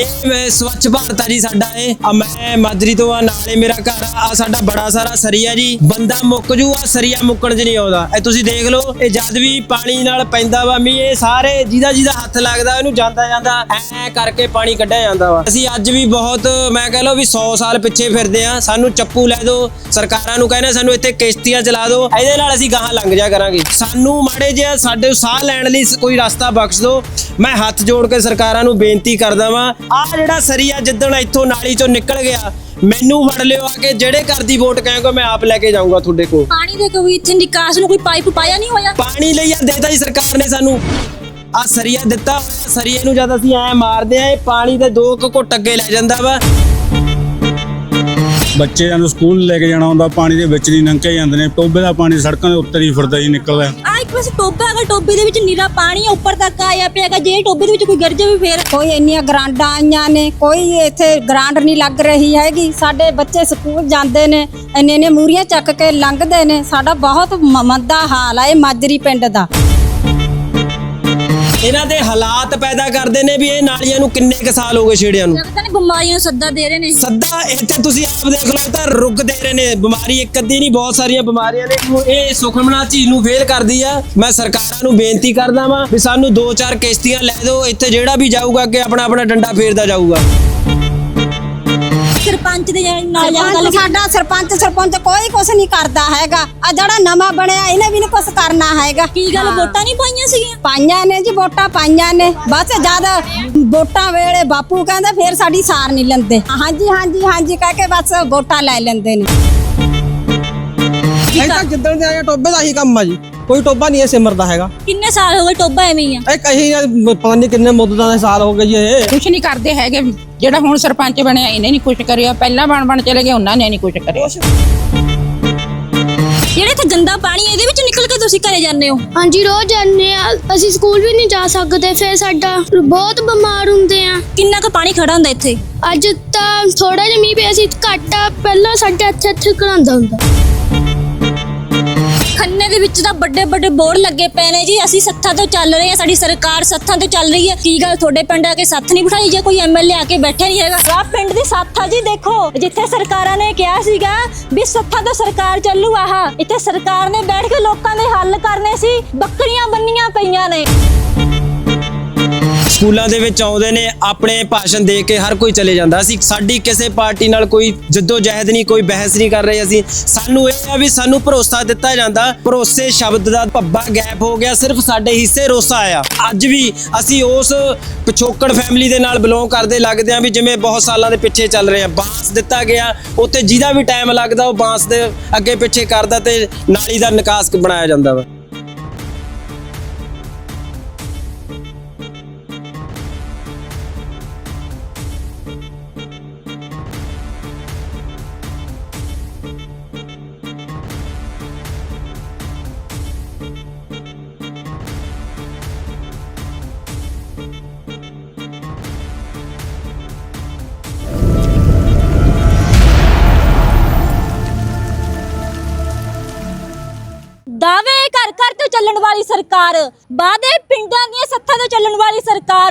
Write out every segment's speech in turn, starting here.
ਇਹ ਸਵੱਛ ਭਾਰਤ ਆ ਜੀ ਸਾਡਾ ਇਹ। ਆ ਮੈਂ ਮਾਜਰੀ ਤੋਂ ਆ, ਨਾਲੇ ਮੇਰਾ ਘਰ ਆ। ਆਹ ਸਾਡਾ ਬੜਾ ਸਾਰਾ ਸਰੀਆ ਜੀ। ਬੰਦਾ ਮੁੱਕ ਜੂ, ਆ ਸਰੀਆ ਮੁੱਕਣ 'ਚ ਨਹੀਂ ਆਉਂਦਾ। ਇਹ ਤੁਸੀਂ ਦੇਖ ਲਓ, ਇਹ ਜਦ ਵੀ ਪਾਣੀ ਨਾਲ ਪੈਂਦਾ ਵਾ ਮੀ ਇਹ ਸਾਰੇ ਜਿਹਦਾ ਜਿਹਦਾ ਹੱਥ ਲੱਗਦਾ, ਇਹਨੂੰ ਜਾਂਦਾ ਜਾਂਦਾ, ਐ ਕਰਕੇ ਪਾਣੀ ਕੱਢਿਆ ਜਾਂਦਾ ਵਾ। ਅਸੀਂ ਅੱਜ ਵੀ ਬਹੁਤ, ਮੈਂ ਕਹ ਲਓ ਵੀ 100 ਸਾਲ ਪਿੱਛੇ ਫਿਰਦੇ ਆ। ਸਾਨੂੰ ਚੱਪੂ ਲੈ ਦਿਓ ਸਰਕਾਰਾਂ ਨੂੰ ਕਹਿੰਦੇ ਸਾਨੂੰ ਇੱਥੇ ਕਿਸ਼ਤੀਆਂ ਚਲਾ ਦਿਓ ਇਹਦੇ ਨਾਲ ਅਸੀਂ ਗਾਹਾਂ ਲੰਘ ਜਾ ਕਰਾਂਗੇ। ਸਾਨੂੰ ਮਾੜੇ ਜਿਹਾ ਸਾਡੇ ਸਾਹ ਲੈਣ ਲਈ ਕੋਈ ਰਸਤਾ ਬਖਸ਼ ਦਿਓ ਮੈਂ ਹੱਥ ਜੋੜ ਕੇ ਸਰਕਾਰਾਂ ਨੂੰ ਬੇਨਤੀ ਕਰਦਾ ਵਾਂ ਆਹ ਜਿਹੜਾ ਸਰੀਆ ਜਿੱਦਣ ਇੱਥੋਂ ਨਾਲੀ ਚੋਂ ਨਿਕਲ ਗਿਆ ਮੈਨੂੰ ਫੜ ਲਿਓ ਆ ਕੇ ਜਿਹੜੇ ਘਰ ਦੀ ਵੋਟ ਕਹੇਗਾ ਮੈਂ ਆਪ ਲੈ ਕੇ ਜਾਊਂਗਾ ਤੁਹਾਡੇ ਕੋਲ। ਪਾਣੀ ਦੇ ਕੋਈ ਇੱਥੇ ਨਿਕਾਸ ਨੂੰ ਕੋਈ ਪਾਈਪ ਪਾਇਆ ਨਹੀਂ ਹੋਇਆ? ਪਾਣੀ ਲਈ ਆ ਦੇਤਾ ਜੀ ਸਰਕਾਰ ਨੇ ਸਾਨੂੰ। ਆ ਸਰੀਆ ਦਿੱਤਾ ਹੋਇਆ ਸਰੀਏ ਨੂੰ ਜਦ ਅਸੀਂ ਐ ਮਾਰਦੇ ਆ ਇਹ ਪਾਣੀ ਦੇ ਦੋ ਕੁ ਘੁੱਟ ਅੱਗੇ ਲੈ ਜਾਂਦਾ ਵਾ। ਬੱਚਿਆਂ ਨੂੰ ਸਕੂਲ ਲੈ ਕੇ ਜਾਣਾ ਹੁੰਦਾ ਪਾਣੀ ਦੇ ਵਿੱਚ ਦੀ ਲੰਘ ਕੇ ਜਾਂਦੇ ਨੇ ਟੋਬੇ ਦਾ ਪਾਣੀ ਸੜਕਾਂ ਦੇ ਉੱਤੇ ਹੀ ਫਿਰਦਾ ਹੀ ਨਿਕਲਦਾ। ਆ ਇੱਕ ਪਾਸੇ ਟੋਬਾ ਹੈਗਾ ਟੋਬੇ ਦੇ ਵਿੱਚ ਨੀਰਾ ਪਾਣੀ ਆ, ਉੱਪਰ ਤੱਕ ਆਇਆ ਪਿਆ ਹੈਗਾ। ਜੇ ਟੋਬੇ ਦੇ ਵਿੱਚ ਕੋਈ ਗਿਰ ਜਾਵੇ ਫੇਰ ਕੋਈ ਇੰਨੀਆਂ ਗਰਾਂਡਾਂ ਆਈਆਂ ਨੇ ਕੋਈ ਇੱਥੇ ਗਰਾਂਡ ਨਹੀਂ ਲੱਗ ਰਹੀ ਹੈਗੀ। ਸਾਡੇ ਬੱਚੇ ਸਕੂਲ ਜਾਂਦੇ ਨੇ ਇੰਨੇ ਇੰਨੇ ਮੂਰੀਆਂ ਚੱਕ ਕੇ ਲੰਘਦੇ ਨੇ। ਸਾਡਾ ਬਹੁਤ ਮ- ਮੰਦਾ ਹਾਲ ਆ ਇਹ ਮਾਜਰੀ ਪਿੰਡ ਦਾ। ਇਹਨਾਂ ਦੇ ਹਾਲਾਤ ਪੈਦਾ ਕਰਦੇ ਨੇ ਵੀ ਇਹ ਨਾਲੀਆਂ ਨੂੰ ਕਿੰਨੇ ਕ ਸਾਲ ਹੋ ਗਏ ਛੇੜਿਆਂ ਨੂੰ? ਲੱਗਦਾ ਨੇ ਬਿਮਾਰੀਆਂ ਨੂੰ ਸੱਦਾ ਦੇ ਰਹੇ ਨੇ ਸੱਦਾ ਇੱਥੇ ਤੁਸੀਂ ਆਪ ਦੇਖ ਲਓ ਇਹ ਤਾਂ ਰੁੱਗ ਦੇ ਰਹੇ ਨੇ। ਬਿਮਾਰੀ ਇੱਕ ਅੱਧੀ ਨਹੀਂ ਬਹੁਤ ਸਾਰੀਆਂ ਬਿਮਾਰੀਆਂ ਨੇ। ਇਹ ਸੁਖਮਣਾ ਝੀਲ ਨੂੰ ਫੇਲ ਕਰਦੀ ਆ। ਮੈਂ ਸਰਕਾਰਾਂ ਨੂੰ ਬੇਨਤੀ ਕਰਦਾ ਵਾਂ ਵੀ ਸਾਨੂੰ ਦੋ ਚਾਰ ਕਿਸ਼ਤੀਆਂ ਲੈ ਦਿਓ। ਇੱਥੇ ਜਿਹੜਾ ਵੀ ਜਾਊਗਾ ਅੱਗੇ ਆਪਣਾ ਆਪਣਾ ਡੰਡਾ ਫੇਰਦਾ ਜਾਊਗਾ। ਸਰਪੰਚ ਦੇ ਨਾਲ ਜਾ ਗੱਲ ਸਾਡਾ ਸਰਪੰਚ ਸਰਪੰਚ ਕੋਈ ਕੁਛ ਨਹੀਂ ਕਰਦਾ ਹੈਗਾ। ਆ ਜਿਹੜਾ ਨਵਾਂ ਬਣਿਆ ਇਹਨੇ ਵੀ ਨਹੀਂ ਕੁਛ ਕਰਨਾ ਹੈਗਾ। ਕੀ ਗੱਲ। ਵੋਟਾਂ ਨਹੀਂ ਪਾਈਆਂ ਸੀਗੀਆਂ? ਪਾਈਆਂ ਨੇ ਜੀ ਵੋਟਾਂ ਪਾਈਆਂ ਨੇ। ਬਸ ਜਦ ਵੋਟਾਂ ਵੇਲੇ ਬਾਪੂ ਕਹਿੰਦਾ ਫੇਰ ਸਾਡੀ ਸਾਰ ਨਹੀਂ ਲੈਂਦੇ। ਹਾਂਜੀ ਹਾਂਜੀ ਹਾਂਜੀ ਕਹਿ ਕੇ ਬਸ ਵੋਟਾਂ ਲੈ ਲੈਂਦੇ ਨੇ। ਇਹ ਤਾਂ ਜਿੱਦਣ ਦੇ ਆਇਆ ਟੋਬੇ ਦਾ ਹੀ ਕੰਮ ਆ ਜੀ। ਕੋਈ ਟੋਬਾ ਨਹੀਂ ਐ ਸਿਮਰਦਾ ਹੈਗਾ। ਕਿੰਨੇ ਸਾਲ ਹੋ ਗਏ ਟੋਬਾ ਐਵੇਂ ਹੀ ਆ? ਇਹ ਕਹੀ ਪਤਾ ਨਹੀਂ ਕਿੰਨੇ ਮੁੱਦਤਾਂ ਦੇ ਸਾਲ ਹੋ ਗਏ ਜੀ ਇਹ। ਕੁਛ ਨਹੀਂ ਕਰਦੇ ਹੈਗੇ। ਜਿਹੜਾ ਹੁਣ ਸਰਪੰਚ ਬਣਿਆ ਇਹਨੇ ਨਹੀਂ ਕੁਛ ਕਰਿਆ। ਪਹਿਲਾਂ ਬਣ ਬਣ ਚਲੇ ਗਏ ਉਹਨਾਂ ਨੇ ਨਹੀਂ ਕੁਛ ਕਰਿਆ। ਜਿਹੜੇ ਇੱਥੇ ਗੰਦਾ ਪਾਣੀ ਇਹਦੇ ਵਿੱਚ ਨਿਕਲ ਕੇ ਤੁਸੀਂ ਘਰੇ ਜਾਂਦੇ ਹੋ? ਹਾਂਜੀ ਰੋਜ਼ ਜਾਂਦੇ ਆ। ਅਸੀਂ ਸਕੂਲ ਵੀ ਨਹੀਂ ਜਾ ਸਕਦੇ ਫਿਰ ਸਾਡਾ। ਬਹੁਤ ਬਿਮਾਰ ਹੁੰਦੇ ਆ। ਕਿੰਨਾ ਕੁ ਪਾਣੀ ਖੜਾ ਹੁੰਦਾ ਇੱਥੇ? ਅੱਜ ਤਾਂ ਥੋੜਾ ਜਿਹਾ ਮੀਂਹ ਪਿਆ ਸੀ ਘੱਟ ਆ। ਪਹਿਲਾਂ ਸਾਡੇ ਇੱਥੇ ਇੱਥੇ ਘਲਾਉਂਦਾ ਹੁੰਦਾ। ਖੰਨੇ ਦੇ ਵਿੱਚ ਤਾਂ ਵੱਡੇ ਵੱਡੇ ਬੋਰਡ ਲੱਗੇ ਪਏ ਨੇ ਜੀ। ਅਸੀਂ ਸੱਥਾਂ ਤੋਂ ਚੱਲ ਰਹੇ ਹਾਂ, ਸਾਡੀ ਸਰਕਾਰ ਸੱਥਾਂ ਤੋਂ ਚੱਲ ਰਹੀ ਹੈ। ਕੀ ਗੱਲ, ਤੁਹਾਡੇ ਪਿੰਡ ਆ ਕੇ ਸੱਥ ਨਹੀਂ ਬਿਠਾਈ? ਜੇ ਕੋਈ ਐਮਐਲਏ ਆ ਕੇ ਬੈਠਿਆ ਨਹੀਂ ਹੈਗਾ। ਆਹ ਪਿੰਡ ਦੀ ਸੱਥ ਆ ਜੀ, ਦੇਖੋ। ਜਿੱਥੇ ਸਰਕਾਰਾਂ ਨੇ ਕਿਹਾ ਸੀਗਾ ਵੀ ਸੱਥਾਂ ਤੋਂ ਸਰਕਾਰ ਚੱਲੂ ਆਹ। ਇੱਥੇ ਸਰਕਾਰ ਨੇ ਬੈਠ ਕੇ ਲੋਕਾਂ ਦੇ ਹੱਲ ਕਰਨੇ ਸੀ। ਬੱਕਰੀਆਂ ਬੰਨੀਆਂ ਪਈਆਂ ਨੇ। ਸਕੂਲਾਂ ਦੇ ਵਿੱਚ ਆਉਂਦੇ ਨੇ, ਆਪਣੇ ਭਾਸ਼ਣ ਦੇ ਕੇ ਹਰ ਕੋਈ ਚਲੇ ਜਾਂਦਾ। ਅਸੀਂ ਸਾਡੀ ਕਿਸੇ ਪਾਰਟੀ ਨਾਲ ਕੋਈ ਜਿੱਦੋ ਜਹਿਦ ਨਹੀਂ, ਕੋਈ ਬਹਿਸ ਨਹੀਂ ਕਰ ਰਹੇ ਅਸੀਂ। ਸਾਨੂੰ ਇਹ ਆ ਵੀ ਸਾਨੂੰ ਭਰੋਸਾ ਦਿੱਤਾ ਜਾਂਦਾ। ਭਰੋਸੇ ਸ਼ਬਦ ਦਾ ਭੱਬਾ ਗੈਪ ਹੋ ਗਿਆ, ਸਿਰਫ ਸਾਡੇ ਹਿੱਸੇ ਰੋਸਾ ਆਇਆ ਅੱਜ ਵੀ ਅਸੀਂ ਉਸ ਪਿਛੋਕੜ ਫੈਮਿਲੀ ਦੇ ਨਾਲ ਬਿਲੋਂਗ ਕਰਦੇ ਲੱਗਦੇ ਆ ਵੀ ਜਿਵੇਂ ਬਹੁਤ ਸਾਲਾਂ ਦੇ ਪਿੱਛੇ ਚੱਲ ਰਹੇ ਆ। ਬਾਂਸ ਦਿੱਤਾ ਗਿਆ ਉੱਤੇ ਜਿਹਦਾ ਵੀ ਟਾਈਮ ਲੱਗਦਾ, ਉਹ ਬਾਂਸ ਦੇ ਅੱਗੇ ਪਿੱਛੇ ਕਰਦਾ ਤੇ ਨਾਲੀ ਦਾ ਨਿਕਾਸ ਬਣਾਇਆ ਜਾਂਦਾ ਵਾ।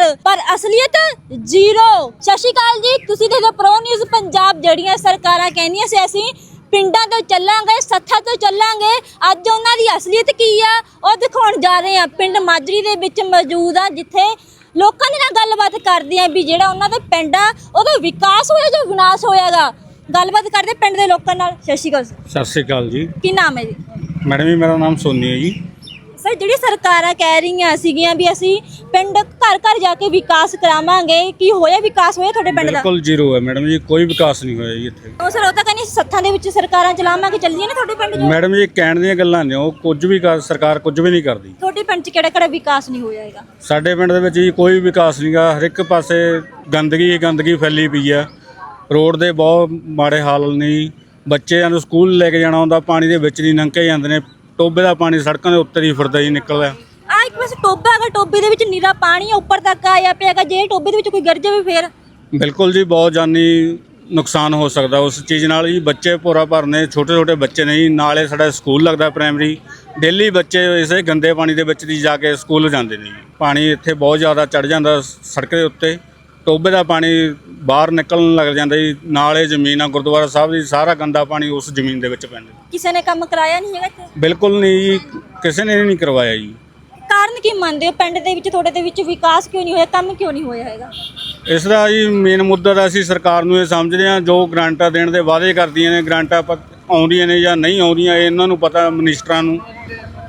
ਸਰਕਾਰ ਪਰ ਅਸਲੀਅਤ ਜ਼ੀਰੋ। ਅਕਾਲ ਜੀ ਤੁਸੀਂ ਦੇਖਦੇ ਪ੍ਰੋ ਨਿਊਜ਼ ਪੰਜਾਬ ਜਿਹੜੀਆਂ ਸਰਕਾਰਾਂ ਕਹਿੰਦੀਆਂ ਸੀ ਅਸੀਂ ਪਿੰਡਾਂ ਤੋਂ ਚੱਲਾਂਗੇ ਸੱਥਾਂ ਤੋਂ ਚੱਲਾਂਗੇ ਅੱਜ ਉਹਨਾਂ ਦੀ ਅਸਲੀਅਤ ਕੀ ਆ? ਉਹ ਦਿਖਾਉਣ ਜਾ ਰਹੇ ਆ ਪਿੰਡ ਮਾਜਰੀ ਦੇ ਵਿੱਚ ਮੌਜੂਦ ਆ ਜਿੱਥੇ ਲੋਕਾਂ ਦੇ ਨਾਲ ਗੱਲਬਾਤ ਕਰਦੇ ਆ ਵੀ ਜਿਹੜਾ ਉਹਨਾਂ ਦਾ ਪਿੰਡ ਆ ਉਹਦਾ ਵਿਕਾਸ ਹੋਇਆ ਜਾਂ ਵਿਨਾਸ਼ ਹੋਇਆਗਾ? ਗੱਲਬਾਤ ਕਰਦੇ ਪਿੰਡ ਦੇ ਲੋਕਾਂ ਨਾਲ। ਸਤਿ ਸ਼੍ਰੀ ਅਕਾਲ। ਸਤਿ ਸ੍ਰੀ ਅਕਾਲ ਜੀ। ਕੀ ਨਾਮ ਹੈ ਜੀ? ਮੈਡਮ ਜੀ ਮੇਰਾ ਨਾਮ ਸੋਨੀ ਹੈ ਜੀ। ਸਰ ਜਿਹੜੀ ਸਰਕਾਰਾਂ ਕਹਿ ਰਹੀਆਂ ਸੀਗੀਆਂ ਵੀ ਅਸੀਂ ਪਿੰਡ ਘਰ ਘਰ ਜਾ ਕੇ ਵਿਕਾਸ ਕਰਾਵਾਂਗੇ ਕੀ ਹੋਇਆ ਵਿਕਾਸ ਹੋਇਆ ਤੁਹਾਡੇ ਪਿੰਡ ਦਾ? ਬਿਲਕੁਲ ਜ਼ੀਰੋ ਹੈ ਮੈਡਮ ਜੀ ਕੋਈ ਵਿਕਾਸ ਨਹੀਂ ਹੋਇਆ ਜੀ ਇੱਥੇ। ਉਹ ਸਰ ਉਹ ਤਾਂ ਕਹਿੰਦੀ ਸੱਥਾਂ ਦੇ ਵਿੱਚ ਸਰਕਾਰਾਂ ਚਲਾਵਾਂਗੇ ਚੱਲੀਆਂ ਨੇ ਤੁਹਾਡੇ ਪਿੰਡ ਮੈਡਮ ਜੀ ਕਹਿਣ ਦੀਆਂ ਗੱਲਾਂ ਨੇ ਉਹ ਕੁਝ ਵੀ ਕਰ ਸਰਕਾਰ ਕੁਝ ਵੀ ਨਹੀਂ ਕਰਦੀ। ਤੁਹਾਡੇ ਪਿੰਡ 'ਚ ਕਿਹੜਾ ਕਿਹੜਾ ਵਿਕਾਸ ਨਹੀਂ ਹੋਇਆ ਹੈਗਾ? ਸਾਡੇ ਪਿੰਡ ਦੇ ਵਿੱਚ ਜੀ ਕੋਈ ਵਿਕਾਸ ਨਹੀਂਗਾ ਹਰ ਇੱਕ ਪਾਸੇ ਗੰਦਗੀ ਹੀ ਗੰਦਗੀ ਫੈਲੀ ਪਈ ਆ। ਰੋਡ ਦੇ ਬਹੁਤ ਮਾੜੇ ਹਾਲ ਨੇ ਬੱਚਿਆਂ ਨੂੰ ਸਕੂਲ ਲੈ ਕੇ ਜਾਣਾ ਹੁੰਦਾ ਪਾਣੀ ਦੇ ਵਿੱਚ ਦੀ ਲੰਘ ਕੇ ਜਾਂਦੇ ਨੇ। ਟੋਬੇ ਦਾ ਪਾਣੀ ਸੜਕਾਂ ਦੇ ਉੱਤੇ ਹੀ ਫਿਰਦਾ ਹੀ ਨਿਕਲਦਾ ਆ ਇੱਕ ਪਾਸੇ ਟੋਬਾ ਹੈਗਾ ਟੋਬੇ ਦੇ ਵਿੱਚ ਨੀਰਾ ਪਾਣੀ ਆ, ਉੱਪਰ ਤੱਕ ਆਇਆ ਪਿਆ ਹੈਗਾ ਜੇ ਟੋਬੇ ਦੇ ਵਿੱਚ ਕੋਈ ਗਿਰ ਜਾਵੇ ਫੇਰ। ਬਿਲਕੁਲ ਜੀ ਬਹੁਤ ਜਾਨੀ ਨੁਕਸਾਨ ਹੋ ਸਕਦਾ। ਉਸ ਚੀਜ਼ ਨਾਲ ਜੀ ਬੱਚੇ ਭੋਰਾ ਭਰਨੇ ਛੋਟੇ ਛੋਟੇ ਬੱਚੇ ਨੇ ਜੀ ਨਾਲੇ ਸਾਡਾ ਸਕੂਲ ਲੱਗਦਾ ਪ੍ਰਾਇਮਰੀ ਡੇਲੀ ਬੱਚੇ ਇਸੇ ਗੰਦੇ ਪਾਣੀ ਦੇ ਵਿੱਚ ਦੀ ਜਾ ਕੇ ਸਕੂਲ ਜਾਂਦੇ ਨੇ ਜੀ। ਪਾਣੀ ਇੱਥੇ ਬਹੁਤ ਜ਼ਿਆਦਾ ਚੜ ਜਾਂਦਾ ਸੜਕ ਦੇ ਉੱਤੇ। ਟੋਬੇ ਦਾ ਪਾਣੀ ਬਾਹਰ ਨਿਕਲਣ ਲੱਗ ਜਾਂਦਾ ਜੀ ਨਾਲੇ ਜ਼ਮੀਨ ਆ ਗੁਰਦੁਆਰਾ ਸਾਹਿਬ ਦੀ ਸਾਰਾ ਗੰਦਾ ਪਾਣੀ ਉਸ ਜ਼ਮੀਨ ਦੇ ਵਿੱਚ ਪੈਂਦਾ। ਕਿਸੇ ਨੇ ਕੰਮ ਕਰਾਇਆ ਨਹੀਂ ਹੈਗਾ ਇੱਥੇ? ਬਿਲਕੁਲ ਨਹੀਂ ਜੀ ਕਿਸੇ ਨੇ ਨਹੀਂ ਕਰਵਾਇਆ ਜੀ। ਕਾਰਨ ਕੀ ਮੰਨਦੇ ਹੋ? ਪਿੰਡ ਦੇ ਵਿੱਚ ਤੁਹਾਡੇ ਦੇ ਵਿੱਚ ਵਿਕਾਸ ਕਿਉਂ ਨਹੀਂ ਹੋਇਆ ਕੰਮ ਕਿਉਂ ਨਹੀਂ ਹੋਇਆ ਹੈਗਾ? ਇਸ ਦਾ ਜੀ ਮੇਨ ਮੁੱਦਾ ਤਾਂ ਅਸੀਂ ਸਰਕਾਰ ਨੂੰ ਇਹ ਸਮਝਦੇ ਹਾਂ ਜੋ ਗ੍ਰਾਂਟਾਂ ਦੇਣ ਦੇ ਵਾਅਦੇ ਕਰਦੀਆਂ ਨੇ ਗ੍ਰਾਂਟਾਂ ਆਉਂਦੀਆਂ ਨੇ ਜਾਂ ਨਹੀਂ ਆਉਂਦੀਆਂ ਇਹ ਇਹਨਾਂ ਨੂੰ ਪਤਾ ਮਿਨਿਸਟਰਾਂ ਨੂੰ।